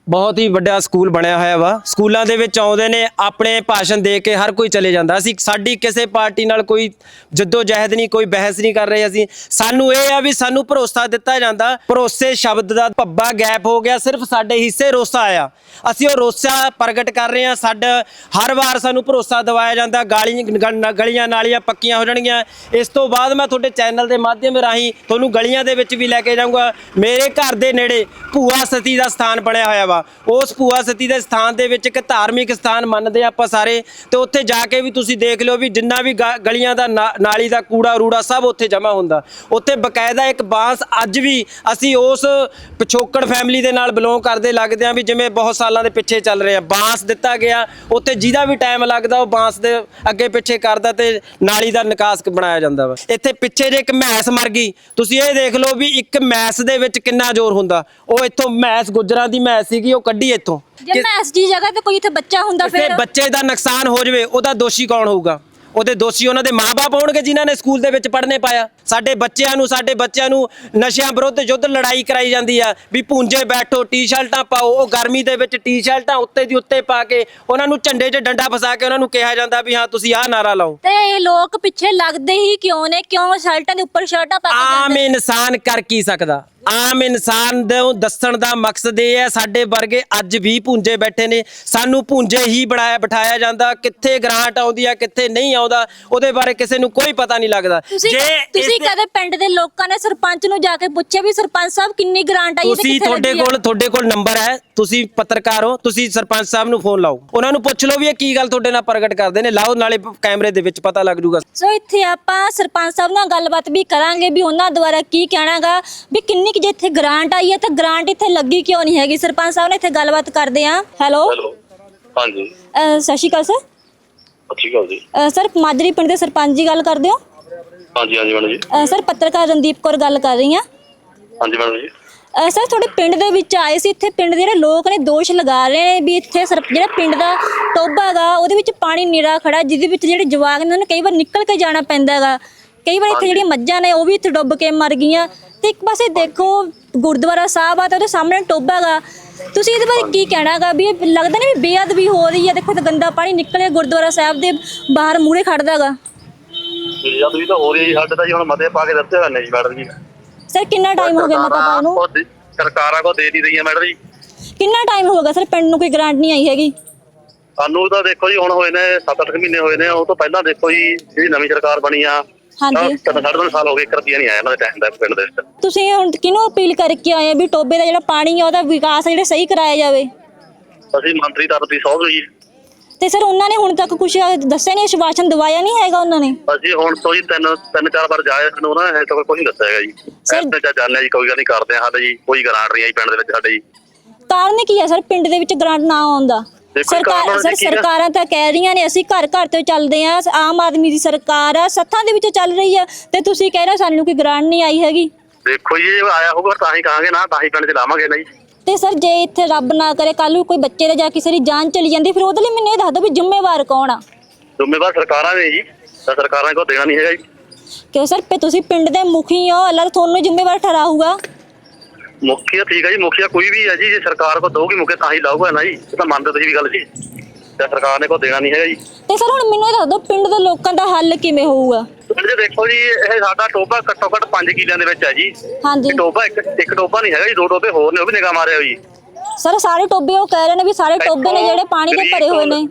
ਬਹੁਤ ਹੀ ਵੱਡਾ ਸਕੂਲ ਬਣਿਆ ਹੋਇਆ ਵਾ। ਸਕੂਲਾਂ ਦੇ ਵਿੱਚ ਆਉਂਦੇ ਨੇ, ਆਪਣੇ ਭਾਸ਼ਣ ਦੇ ਕੇ ਹਰ ਕੋਈ ਚਲੇ ਜਾਂਦਾ। ਅਸੀਂ ਸਾਡੀ ਕਿਸੇ ਪਾਰਟੀ ਨਾਲ ਕੋਈ ਜੱਦੋ ਜਹਿਦ ਨਹੀਂ, ਕੋਈ ਬਹਿਸ ਨਹੀਂ ਕਰ ਰਹੇ ਅਸੀਂ। ਸਾਨੂੰ ਇਹ ਆ ਵੀ ਸਾਨੂੰ ਭਰੋਸਾ ਦਿੱਤਾ ਜਾਂਦਾ। ਭਰੋਸੇ ਸ਼ਬਦ ਦਾ ਭੱਬਾ ਗੈਪ ਹੋ ਗਿਆ, ਸਿਰਫ ਸਾਡੇ ਹਿੱਸੇ ਰੋਸਾ ਆਇਆ ਅਸੀਂ ਉਹ ਰੋਸਾ ਪ੍ਰਗਟ ਕਰ ਰਹੇ ਹਾਂ, ਸਾਡਾ ਹਰ ਵਾਰ ਸਾਨੂੰ ਭਰੋਸਾ ਦਿਵਾਇਆ ਜਾਂਦਾ। ਗਾਲੀ ਗਲੀਆਂ ਨਾਲੀਆਂ ਪੱਕੀਆਂ ਹੋ ਜਾਣਗੀਆਂ। ਇਸ ਤੋਂ ਬਾਅਦ ਮੈਂ ਤੁਹਾਡੇ ਚੈਨਲ ਦੇ ਮਾਧਿਅਮ ਰਾਹੀਂ ਤੁਹਾਨੂੰ ਗਲੀਆਂ ਦੇ ਵਿੱਚ ਵੀ ਲੈ ਕੇ ਜਾਊਂਗਾ। ਮੇਰੇ ਘਰ ਦੇ ਨੇੜੇ ਭੂਆ ਸਤੀ ਦਾ ਸਥਾਨ ਬਣਿਆ ਹੋਇਆ ਵਾ। ਉਸ ਭੂਆ ਸਤੀ ਦੇ ਸਥਾਨ ਦੇ ਵਿੱਚ ਇੱਕ ਧਾਰਮਿਕ ਸਥਾਨ ਮੰਨਦੇ ਆ ਆਪਾਂ ਸਾਰੇ। ਤੇ ਉੱਥੇ ਜਾ ਕੇ ਵੀ ਤੁਸੀਂ ਦੇਖ ਲਿਓ ਵੀ ਜਿੰਨਾ ਵੀ ਗਲੀਆਂ ਦਾ ਨਾ- ਨਾਲੀ ਦਾ ਕੂੜਾ ਰੂੜਾ ਸਭ ਉੱਥੇ ਜਮ੍ਹਾਂ ਹੁੰਦਾ। ਉੱਥੇ ਬਕਾਇਦਾ ਇੱਕ ਬਾਂਸ ਅੱਜ ਵੀ ਅਸੀਂ ਉਸ ਪਿਛੋਕੜ ਫੈਮਿਲੀ ਦੇ ਨਾਲ ਬਿਲੋਂਗ ਕਰਦੇ ਲੱਗਦੇ ਆ ਵੀ ਜਿਵੇਂ ਬਹੁਤ ਸਾਲਾਂ ਦੇ ਪਿੱਛੇ ਚੱਲ ਰਹੇ ਆ। ਬਾਂਸ ਦਿੱਤਾ ਗਿਆ, ਉੱਥੇ ਜਿਹਦਾ ਵੀ ਟਾਈਮ ਲੱਗਦਾ ਉਹ ਬਾਂਸ ਦੇ ਅੱਗੇ ਪਿੱਛੇ ਕਰਦਾ ਤੇ ਨਾਲੀ ਦਾ ਨਿਕਾਸ ਬਣਾਇਆ ਜਾਂਦਾ ਵਾ। ਇੱਥੇ ਪਿੱਛੇ ਜੇ ਇੱਕ ਮੈਸ ਮਰ ਗਈ, ਤੁਸੀਂ ਇਹ ਦੇਖ ਲਓ ਵੀ ਇੱਕ ਮੈਸ ਦੇ ਵਿੱਚ ਕਿੰਨਾ ਜ਼ੋਰ ਹੁੰਦਾ। ਉਹ ਇੱਥੋਂ ਮੈਸ, ਗੁਜਰਾਂ ਦੀ ਮੈਸ ਸੀਗੀ ਉਹ ਕੱਢੀ ਇੱਥੋਂ। ਜੇ ਮੈਂ ਐਸਜੀ ਜਗ੍ਹਾ ਤੇ ਕੋਈ ਇੱਥੇ ਬੱਚਾ ਹੁੰਦਾ ਕਿਸੇ ਫਿਰ? ਬੱਚੇ ਦਾ ਨੁਕਸਾਨ ਹੋ ਜਾਵੇ ਉਹਦਾ ਦੋਸ਼ੀ ਕੌਣ ਹੋਊਗਾ? ਉਹਦੇ ਦੋਸ਼ੀ ਉਹਨਾਂ ਦੇ ਮਾਪੇ ਹੋਣਗੇ ਜਿਨ੍ਹਾਂ ਨੇ ਸਕੂਲ ਦੇ ਵਿੱਚ ਪੜ੍ਹਨੇ ਪਾਇਆ। ਸਾਡੇ ਬੱਚਿਆਂ ਨੂੰ ਸਾਡੇ ਬੱਚਿਆਂ ਨੂੰ ਨਸ਼ਿਆਂ ਵਿਰੁੱਧ ਯੁੱਧ ਲੜਾਈ ਕਰਾਈ ਜਾਂਦੀ ਆ ਵੀ ਪੁੰਜੇ ਬੈਠੋ ਟੀ-ਸ਼ਰਟਾਂ ਪਾਓ ਉਹ ਗਰਮੀ ਦੇ ਵਿੱਚ ਟੀ-ਸ਼ਰਟਾਂ ਉੱਤੇ ਦੀ ਉੱਤੇ ਪਾ ਕੇ ਉਹਨਾਂ ਨੂੰ ਝੰਡੇ 'ਚ ਡੰਡਾ ਫਸਾ ਕੇ ਉਹਨਾਂ ਨੂੰ ਕਿਹਾ ਜਾਂਦਾ ਵੀ ਹਾਂ ਤੁਸੀਂ ਆਹ ਨਾਰਾ ਲਾਓ। ਤੇ ਇਹ ਲੋਕ ਪਿੱਛੇ ਲੱਗਦੇ ਹੀ ਕਿਉਂ ਨੇ? ਕਿਉਂ ਸ਼ਰਟਾਂ ਦੇ ਉੱਪਰ ਸ਼ਰਟਾਂ ਪਾ ਕੇ ਆਮ ਜਾਂਦੇ? ਇਨਸਾਨ ਕਰ ਕੀ ਸਕਦਾ? ਆਮ ਇਨਸਾਨ ਦੇ ਦੱਸਣ ਦਾ ਮਕਸਦ ਇਹ ਹੈ ਸਾਡੇ ਵਰਗੇ ਅੱਜ ਵੀ ਪੁੰਜੇ ਬੈਠੇ ਨੇ। ਸਾਨੂੰ ਪੁੰਜੇ ਹੀ ਬਣਾਇਆ ਬਿਠਾਇਆ ਜਾਂਦਾ। ਕਿੱਥੇ ਗ੍ਰਾਂਟ ਆਉਂਦੀ ਆ ਕਿੱਥੇ ਨਹੀਂ ਆਉਂਦਾ ਉਹਦੇ ਬਾਰੇ ਕਿਸੇ ਨੂੰ ਕੋਈ ਪਤਾ ਨਹੀਂ ਲੱਗਦਾ। ਤੁਸੀਂ ਤੁਸੀਂ ਕਦੇ ਪਿੰਡ ਦੇ ਲੋਕਾਂ ਨੇ ਸਰਪੰਚ ਨੂੰ ਜਾ ਕੇ ਪੁੱਛਿਆ ਵੀ ਸਰਪੰਚ ਸਾਹਿਬ ਕਿੰਨੀ ਗ੍ਰਾਂਟ ਆਈ ਹੈ ਤੇ ਤੁਸੀਂ ਤੁਹਾਡੇ? ਕੋਲ ਤੁਹਾਡੇ ਕੋਲ ਨੰਬਰ ਹੈ। ਤੁਸੀਂ ਪੱਤਰਕਾਰ ਹੋ ਤੁਸੀਂ ਸਰਪੰਚ ਸਾਹਿਬ ਨੂੰ ਫੋਨ ਲਾਓ। ਉਹਨਾਂ ਨੂੰ ਪੁੱਛ ਲਓ ਵੀ ਇਹ ਕੀ ਗੱਲ ਤੁਹਾਡੇ ਨਾਲ ਪ੍ਰਗਟ ਕਰਦੇ ਨੇ। ਲਾਓ ਨਾਲੇ ਕੈਮਰੇ ਦੇ ਵਿੱਚ ਪਤਾ ਲੱਗ ਜੂਗਾ। ਸੋ ਇੱਥੇ ਆਪਾਂ ਸਰਪੰਚ ਸਾਹਿਬ ਨਾਲ ਗੱਲਬਾਤ ਵੀ ਕਰਾਂਗੇ ਵੀ ਉਹਨਾਂ ਦੁਆਰਾ ਕੀ ਕਹਿਣਾਗਾ ਵੀ ਕਿੰਨੀ ਕੁ ਜੇ ਇੱਥੇ ਗ੍ਰਾਂਟ ਆਈ ਹੈ ਤਾਂ ਗ੍ਰਾਂਟ ਇੱਥੇ ਲੱਗੀ ਕਿਉਂ ਨਹੀਂ ਹੈਗੀ? ਸਰਪੰਚ ਸਾਹਿਬ ਨੇ ਇੱਥੇ ਗੱਲਬਾਤ ਕਰਦੇ ਆ ਹੈਲੋ ਹੈਲੋ ਹਾਂਜੀ। ਸਤਿ ਸ਼੍ਰੀ ਅਕਾਲ ਸਰ ਸਤਿ ਸ਼੍ਰੀ ਜੀ। ਸਰ ਮਾਜਰੀ ਪਿੰਡ ਦੇ ਸਰਪੰਚ ਜੀ ਗੱਲ ਕਰਦੇ ਹੋ? ਹਾਂਜੀ ਹਾਂਜੀ ਮੈਡਮ ਜੀ। ਸਰ ਪੱਤਰਕਾਰ ਰਣਦੀਪ ਕੌਰ ਗੱਲ ਕਰ ਰਹੀ ਹਾਂ। ਹਾਂਜੀ ਮੈਡਮ ਜੀ। ਸਰ ਤੁਹਾਡੇ ਪਿੰਡ ਦੇ ਵਿੱਚ ਆਏ ਸੀ। ਇੱਥੇ ਪਿੰਡ ਦੇ ਜਿਹੜੇ ਲੋਕ ਨੇ ਦੋਸ਼ ਲਗਾ ਰਹੇ ਨੇ ਵੀ ਇੱਥੇ ਸਰ ਜਿਹੜਾ ਪਿੰਡ ਦਾ ਟੋਬਾ ਹੈਗਾ ਉਹਦੇ ਵਿੱਚ ਪਾਣੀ ਨੀਰਾ ਖੜਾ ਜਿਹਦੇ ਵਿੱਚ ਜਿਹੜੇ ਜਵਾਕ ਨੇ ਉਹਨਾਂ ਨੂੰ ਕਈ ਵਾਰ ਨਿਕਲ ਕੇ ਜਾਣਾ ਪੈਂਦਾ ਹੈਗਾ। ਕਈ ਵਾਰ ਇੱਥੇ ਜਿਹੜੀਆਂ ਮੱਝਾਂ ਨੇ ਉਹ ਵੀ ਇੱਥੇ ਡੁੱਬ ਕੇ ਮਰ ਗਈਆਂ। ਤੇ ਇੱਕ ਪਾਸੇ ਦੇਖੋ ਗੁਰਦੁਆਰਾ ਸਾਹਿਬ ਆ ਤੇ ਉਹਦੇ ਸਾਹਮਣੇ ਟੋਬਾ ਤੁਸੀਂ ਇਹਦੇ ਬਾਰੇ ਕੀ ਕਹਿਣਾ ਹੈਗਾ ਵੀ ਇਹ ਲੱਗਦਾ ਨਹੀਂ ਵੀ ਬੇਅਦਬੀ ਹੋ ਰਹੀ ਹੈ? ਦੇਖੋ ਤੇ ਗੰਦਾ ਪਾਣੀ ਨਿਕਲਿਆ ਗੁਰਦੁਆਰਾ ਸਾਹਿਬ ਦੇ ਬਾਹਰ ਮੂਹਰੇ ਖੜਦਾ ਹੈਗਾ ਜੀ ਜਦ ਵੀ ਤਾਂ ਹੋ ਰਹੀ ਹੈ ਜੀ ਸਾਡੇ ਤਾਂ ਜੀ ਹੁਣ ਮਤੇ ਪਾ ਕੇ ਦਿੱਤੇ ਹੋਏ ਨੇ ਜੀ ਮੈਡਮ ਜੀ। ਸਰ ਕਿੰਨਾ ਟਾਈਮ ਹੋ ਗਿਆ ਮਤਾ ਪਾਉਣ ਨੂੰ? ਕੋ ਦੇ- ਸਰਕਾਰਾਂ ਕੋ ਦੇ ਨਹੀਂ ਰਹੀਆਂ ਮੈਡਮ ਜੀ। ਕਿੰਨਾ ਟਾਈਮ ਹੋ ਗਿਆ? ਸਰ ਪਿੰਡ ਨੂੰ ਕੋਈ ਗ੍ਰਾਂਟ ਨਹੀਂ ਆਈ ਹੈਗੀ। ਸਾਨੂੰ ਤਾਂ ਦੇਖੋ ਜੀ ਹੁਣ ਹੋਏ ਨੇ 7-8 ਮਹੀਨੇ ਹੋਏ ਨੇ ਉਹ ਤੋਂ ਪਹਿਲਾਂ ਦੇਖੋ ਜੀ ਜਿਹੜੀ ਨਵੀਂ ਸਰਕਾਰ ਬਣੀ ਆ ਹਾਂਜੀ। ਤਾਂ ਤਿੰਨ ਸਾਢੇ ਤਿੰਨ ਸਾਲ ਹੋ ਗਏ ਇੱਕ ਰੁਪਈਆ ਨਹੀਂ ਆਇਆ ਇਹਨਾਂ ਦੇ ਟਾਈਮ ਦਾ ਪਿੰਡ ਦੇ ਵਿੱਚ। ਤੁਸੀਂ ਹੁਣ ਕਿਹਨੂੰ ਅਪੀਲ ਕਰਕੇ ਆਏ ਆ ਵੀ ਟੋਬੇ ਦਾ ਜਿਹੜਾ ਪਾਣੀ ਆ ਉਹਦਾ ਵਿਕਾਸ ਜਿਹੜਾ ਸਹੀ ਕਰਾਇਆ ਜਾਵੇ? ਅਸੀਂ ਮੰਤਰੀ ਤਰਤੀ ਸੌਧ ਜੀ ਤੇ ਸਰ ਉਹਨਾਂ ਨੇ ਹੁਣ ਤੱਕ ਕੁਝ ਦੱਸਿਆ ਨਹੀਂ ਆਸ਼ਵਾਸਨ ਦਵਾਇਆ ਨਹੀਂ ਹੈਗਾ ਉਹਨਾਂ ਨੇ? ਅਸੀਂ ਹੁਣ ਤੋਂ ਜੀ ਤਿੰਨ ਤਿੰਨ ਚਾਰ ਵਾਰ ਜਾਏ ਸਾਨੂੰ ਉਹਨਾਂ ਨੇ ਤਾਂ ਕੋਈ ਨਹੀਂ ਦੱਸਿਆ ਹੈਗਾ ਜੀ। Sir- ਐਸੇ ਤਾਂ ਜਾਣਿਆ ਜੀ ਕੋਈ ਗੱਲ ਨਹੀਂ ਕਰਦੇ ਆ ਸਾਡੇ ਜੀ ਕੋਈ ਗਰਾਂਟ ਨਹੀਂ ਆਈ ਪਿੰਡ ਦੇ ਵਿੱਚ ਸਾਡੇ ਜੀ। ਕਾਰਨ ਕੀ ਹੈ ਸਰ ਪਿੰਡ ਦੇ ਵਿੱਚ ਗ੍ਰਾਂਟ ਨਾ ਆਉਣ ਦਾ? ਸਰਕਾਰ ਸਰ? ਸਰਕਾਰਾਂ ਤਾਂ ਕਹਿ ਰਹੀਆਂ ਨੇ ਅਸੀਂ ਘਰ ਘਰ ਤੋਂ ਚੱਲਦੇ ਆ ਆਮ ਆਦਮੀ ਦੀ ਸਰਕਾਰ ਆ ਸੱਥਾਂ ਦੇ ਵਿੱਚ ਚੱਲ ਰਹੀ ਆ। ਤੇ ਤੁਸੀਂ ਕਹਿ ਰਹੇ ਸਾਨੂੰ ਕੋਈ ਗ੍ਰਾਂਟ ਨਹੀਂ ਆਈ ਹੈਗੀ? ਦੇਖੋ ਜੀ ਆਇਆ ਹੋਊਗਾ ਤਾਂ ਹੀ ਕਹਾਂਗੇ ਨਾ ਤਾਂ ਹੀ ਪਿੰਡ 'ਚ ਲਾਵਾਂਗੇ ਨਾ ਜੀ। ਤੇ ਸਰ ਜੇ ਇੱਥੇ ਰੱਬ ਨਾ ਕਰੇ ਕੱਲ ਨੂੰ ਕੋਈ ਬੱਚੇ ਦਾ ਜਾਂ ਕਿਸੇ ਦੀ ਜਾਨ ਚਲੀ ਜਾਂਦੀ ਫਿਰ ਉਹਦੇ ਲਈ ਮੈਨੂੰ ਇਹ ਦੱਸ ਦਿਓ ਵੀ ਜ਼ਿੰਮੇਵਾਰ ਕੌਣ ਆ? ਜ਼ਿੰਮੇਵਾਰ ਸਰਕਾਰਾਂ ਨੇ ਜੀ ਤਾਂ ਸਰਕਾਰਾਂ ਕੋ ਦੇਣਾ ਨਹੀਂ ਹੈਗਾ ਜੀ। ਕਿਉਂ ਸਰ ਤੁਸੀਂ ਪਿੰਡ ਦੇ ਮੁਖੀ ਹੋ ਅੱਲਾ ਤੁਹਾਨੂੰ ਜ਼ਿੰਮੇਵਾਰ ਠਹਿਰਾਊਗਾ। ਮੁਖੀਆ ਠੀਕ ਹੈ ਜੀ ਮੁਖੀਆ ਕੋਈ ਵੀ ਹੈ ਜੀ ਜੇ ਸਰਕਾਰ ਕੋ ਦਊਗੀ ਮੁਖੇ ਤਾਂ ਹੀ ਲਾਊਗਾ ਨਾ ਜੀ ਇਹ ਤਾਂ ਮੰਨਦੇ ਤੁਸੀਂ ਵੀ ਗੱਲ ਜੀ। ਤੇ ਸਰਕਾਰ ਨੇ ਕੋ ਦੇਣਾ ਨਹੀਂ ਹੈਗਾ ਜੀ। ਤੇ ਸਰ ਹੁਣ ਮੈਨੂੰ ਇਹ ਦੱਸ ਦਿਓ ਪਿੰਡ ਦੇ ਲੋਕਾਂ ਦਾ ਹੱਲ ਕਿਵੇਂ ਹੋਊਗਾ? ਪਿੰਡ ਦੇਖੋ ਜੀ ਇਹ ਸਾਡਾ ਟੋਬਾ ਘੱਟੋ ਘੱਟ 5 ਕਿੱਲਿਆਂ ਦੇ ਵਿੱਚ ਹੈ ਜੀ। ਹਾਂਜੀ। ਇਹ ਟੋਬਾ ਇੱਕ ਇੱਕ ਟੋਬਾ ਨਹੀਂ ਹੈਗਾ ਜੀ ਦੋ ਟੋਬੇ ਹੋਰ ਨੇ ਉਹ ਵੀ ਨਿਗਾਹ ਮਾਰਿਆ ਜੀ ਸਰ ਸਾਰੇ ਟੋਬੇ ਉਹ ਕਹਿ ਰਹੇ ਨੇ ਵੀ ਸਾਰੇ ਟੋਬੇ ਨੇ ਜਿਹੜੇ ਪਾਣੀ ਦੇ ਭਰੇ ਹੋਏ ਨੇ।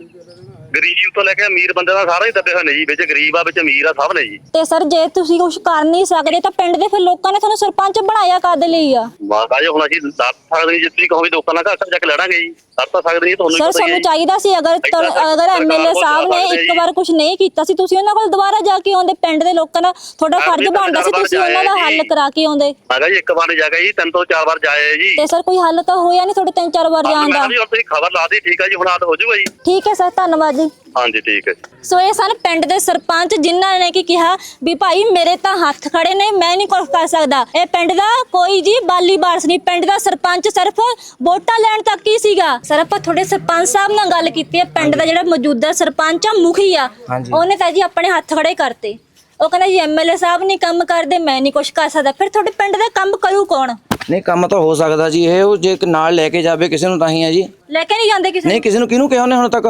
ਗਰੀਬ ਤੋਂ ਲੈ ਕੇ ਅਮੀਰ ਬੰਦੇ ਦਾ ਸਾਰਾ ਹੀ ਦੱਬੇ ਹੋਏ ਨੇ ਜੀ ਵਿੱਚ ਗਰੀਬ ਆ ਵਿੱਚ ਅਮੀਰ ਆ ਸਭ ਨੇ ਜੀ ਤੇ ਸਰ ਜੇ ਤੁਸੀਂ ਕੁਝ ਕਰ ਨਹੀਂ ਸਕਦੇ ਤਾਂ ਪਿੰਡ ਦੇ ਫਿਰ ਲੋਕਾਂ ਨੇ ਤੁਹਾਨੂੰ ਸਰਪੰਚ ਬਣਾਇਆ ਕਾਦੇ ਲਈ ਆ ਮਾਤਾ ਜੀ ਹੁਣ ਅਸੀਂ ਦੱਸ ਸਕਦੇ ਜੇ ਤੁਸੀਂ ਕਹੋਗੇ ਲੋਕਾਂ ਨਾਲ ਘਰ ਜਾ ਕੇ ਲੜਾਂਗੇ ਜੀ ਦੱਸ ਤਾਂ ਸਕਦੇ ਨਹੀਂ ਤੁਹਾਨੂੰ ਸਰ ਸਾਨੂੰ। ਚਾਹੀਦਾ ਸੀ ਅਗਰ ਅਗਰ ਐਮਐਲਏ ਸਾਹਿਬ ਨੇ ਇੱਕ। ਵਾਰ ਕੁਝ ਨਹੀਂ ਕੀਤਾ ਸੀ ਤੁਸੀਂ ਉਹਨਾਂ ਕੋਲ ਦੁਬਾਰਾ ਜਾ ਕੇ ਆਉਂਦੇ ਪਿੰਡ ਦੇ ਲੋਕਾਂ ਦਾ ਤੁਹਾਡਾ ਫਰਜ਼ ਬਣਦਾ ਸੀ ਤੁਸੀਂ ਉਹਨਾਂ ਦਾ ਹੱਲ। ਕਰਾ ਕੇ ਆਉਂਦੇ ਮੈਂ ਕਿਹਾ ਜੀ ਇੱਕ ਵਾਰ ਨਹੀਂ ਜਾ ਕੇ ਜੀ ਤਿੰਨ ਤੋਂ ਚਾਰ ਵਾਰ ਜਾਏ ਜੀ ਤੇ ਸਰ ਕੋਈ ਹੱਲ ਤਾਂ ਹੋਇਆ ਨਹੀਂ ਤੁਹਾਡੇ ਤਿੰਨ ਚਾਰ ਵਾਰ ਮੈਂ ਜਾਣ ਦਾ ਕਿਹਾ ਜੀ ਹੁਣ ਤੁਸੀਂ ਖਬਰ ਲਾ ਦੀ ਠੀਕ ਹੈ ਜੀ ਹੁਣ ਆਦ ਹੋ ਜਾਊਗਾ ਜੀ ਠੀਕ ਹੈ ਸਰ ਧੰਨਵਾਦ ਜੀ ਹਾਂਜੀ ਠੀਕ ਹੈ ਜੀ। ਸੋ ਇਹ ਸਨ ਪਿੰਡ ਦੇ ਸਰਪੰਚ ਜਿਨ੍ਹਾਂ ਨੇ ਕੀ ਕਿਹਾ ਵੀ ਭਾਈ ਮੇਰੇ ਤਾਂ ਹੱਥ ਖੜੇ ਨੇ ਮੈਂ ਨਹੀਂ ਕੁਝ ਕਰ ਸਕਦਾ। ਇਹ ਪਿੰਡ ਦਾ ਕੋਈ ਜੀ ਬਾਲੀ ਬਾਰਸ ਨਹੀਂ। ਪਿੰਡ ਦਾ ਸਰਪੰਚ ਸਿਰਫ ਵੋਟਾਂ ਲੈਣ ਤੱਕ ਹੀ ਸੀਗਾ। ਸਰ ਆਪਾਂ ਤੁਹਾਡੇ ਸਰਪੰਚ ਸਾਹਿਬ ਨਾਲ ਗੱਲ ਕੀਤੀ ਹੈ। ਪਿੰਡ ਦਾ ਜਿਹੜਾ ਮੌਜੂਦਾ ਸਰਪੰਚ ਆ ਮੁਖੀ ਆ ਉਹਨੇ ਤਾਂ ਜੀ ਆਪਣੇ ਹੱਥ ਖੜੇ ਕਰਤੇ। ਉਹ ਕਹਿੰਦਾ ਜੀ ਐਮਐਲਏ ਸਾਹਿਬ ਨਹੀਂ ਕੰਮ ਕਰਦੇ ਮੈਂ ਨਹੀਂ ਕੁਝ ਕਰ ਸਕਦਾ। ਫਿਰ ਤੁਹਾਡੇ ਪਿੰਡ ਦਾ ਕੰਮ ਕਰੂ ਕੌਣ? ਨਹੀਂ ਕੰਮ ਤਾਂ ਹੋ ਸਕਦਾ ਜੀ। ਇਹ ਉਹ ਜੇ ਨਾਲ ਲੈ ਕੇ ਜਾਵੇ ਕਿਸੇ ਨੂੰ ਤਾਂ ਹੀ ਹੈ ਜੀ। ਲੈ ਕੇ ਨਹੀਂ ਜਾਂਦੇ ਕਿਸੇ ਨਹੀਂ ਕਿਸੇ ਨੂੰ ਕਿਹਨੂੰ ਕਿਹਾ ਉਹਨੇ ਹੁਣ ਤੱਕ?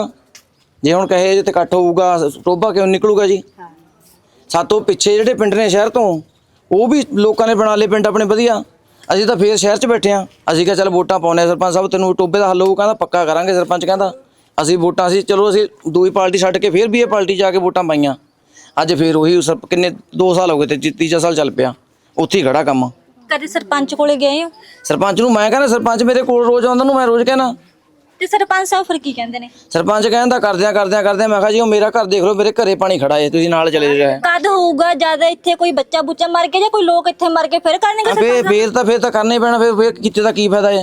ਜੇ ਹੁਣ ਕਹੇ ਜਿੱਥੇ ਇਕੱਠ ਹੋਊਗਾ ਟੋਬਾ ਕਿਉਂ ਨਿਕਲੂਗਾ ਜੀ? ਸਾਤੋਂ ਪਿੱਛੇ ਜਿਹੜੇ ਪਿੰਡ ਨੇ ਸ਼ਹਿਰ ਤੋਂ ਉਹ ਵੀ ਲੋਕਾਂ ਨੇ ਬਣਾ ਲਏ ਪਿੰਡ ਆਪਣੇ ਵਧੀਆ। ਅਸੀਂ ਤਾਂ ਫੇਰ ਸ਼ਹਿਰ 'ਚ ਬੈਠੇ ਆ ਅਸੀਂ ਕਿਹਾ ਚੱਲ ਵੋਟਾਂ ਪਾਉਣੇ ਆ ਸਰਪੰਚ ਸਾਹਿਬ ਤੈਨੂੰ ਟੋਬੇ ਦਾ ਹੱਲ ਹੋਊ ਕਹਿੰਦਾ ਪੱਕਾ ਕਰਾਂਗੇ ਸਰਪੰਚ ਕਹਿੰਦਾ। ਅਸੀਂ ਵੋਟਾਂ ਅਸੀਂ ਚਲੋ ਅਸੀਂ ਦੂਈ ਪਾਰਟੀ ਛੱਡ ਕੇ ਫੇਰ ਵੀ ਇਹ ਪਾਰਟੀ ਜਾ ਕੇ ਵੋਟਾਂ ਪਾਈਆਂ। ਅੱਜ ਫੇਰ ਉਹੀ ਸਰ- ਕਿੰਨੇ 2 ਸਾਲ ਹੋ ਗਏ ਤੇ ਤੀ- ਤੀਜਾ ਸਾਲ ਚੱਲ ਪਿਆ। ਉੱਥੇ ਹੀ ਖੜਾ ਕੰਮ। ਕਦੇ ਸਰਪੰਚ ਕੋਲੇ ਗਏ ਹੋ? ਸਰਪੰਚ ਨੂੰ ਮੈਂ ਕਹਿੰਦਾ ਸਰਪੰਚ ਮੇਰੇ ਕੋਲ ਰੋਜ਼ ਆਉਂਦਾ ਨੂੰ ਮੈਂ ਰੋਜ਼ ਕਹਿਣਾ। ਤੇ ਸਰਪੰਚ ਸਾਹਿਬ ਫਿਰ ਕੀ ਕਹਿੰਦੇ ਨੇ? ਸਰਪੰਚ ਕਹਿੰਦਾ ਕਰਦਿਆਂ ਕਰਦਿਆਂ ਕਰਦਿਆਂ ਮੈਂ ਕਿਹਾ ਜੀ ਉਹ ਮੇਰਾ ਘਰ ਦੇਖ ਲਓ ਮੇਰੇ ਘਰੇ ਪਾਣੀ ਖੜਾ ਏ ਤੁਸੀਂ ਨਾਲ ਚਲੇ ਜਾਓ। ਕਦ ਹੋਊਗਾ ਜ਼ਿਆਦਾ ਇੱਥੇ ਕੋਈ ਬੱਚਾ ਬੁੱਚਾ ਮਰ ਗਿਆ ਜਾਂ ਕੋਈ ਲੋਕ ਇੱਥੇ ਮਰ ਕੇ ਫਿਰ ਕਰਨਗੇ ਫੇਰ ਸਰਪੰਚ ਫੇਰ ਤਾਂ ਫੇਰ ਤਾਂ ਕਰਨਾ ਹੀ ਪੈਣਾ ਫੇਰ ਫੇਰ ਕਿਤੇ ਦਾ ਕੀ ਫਾਇਦਾ ਹੈ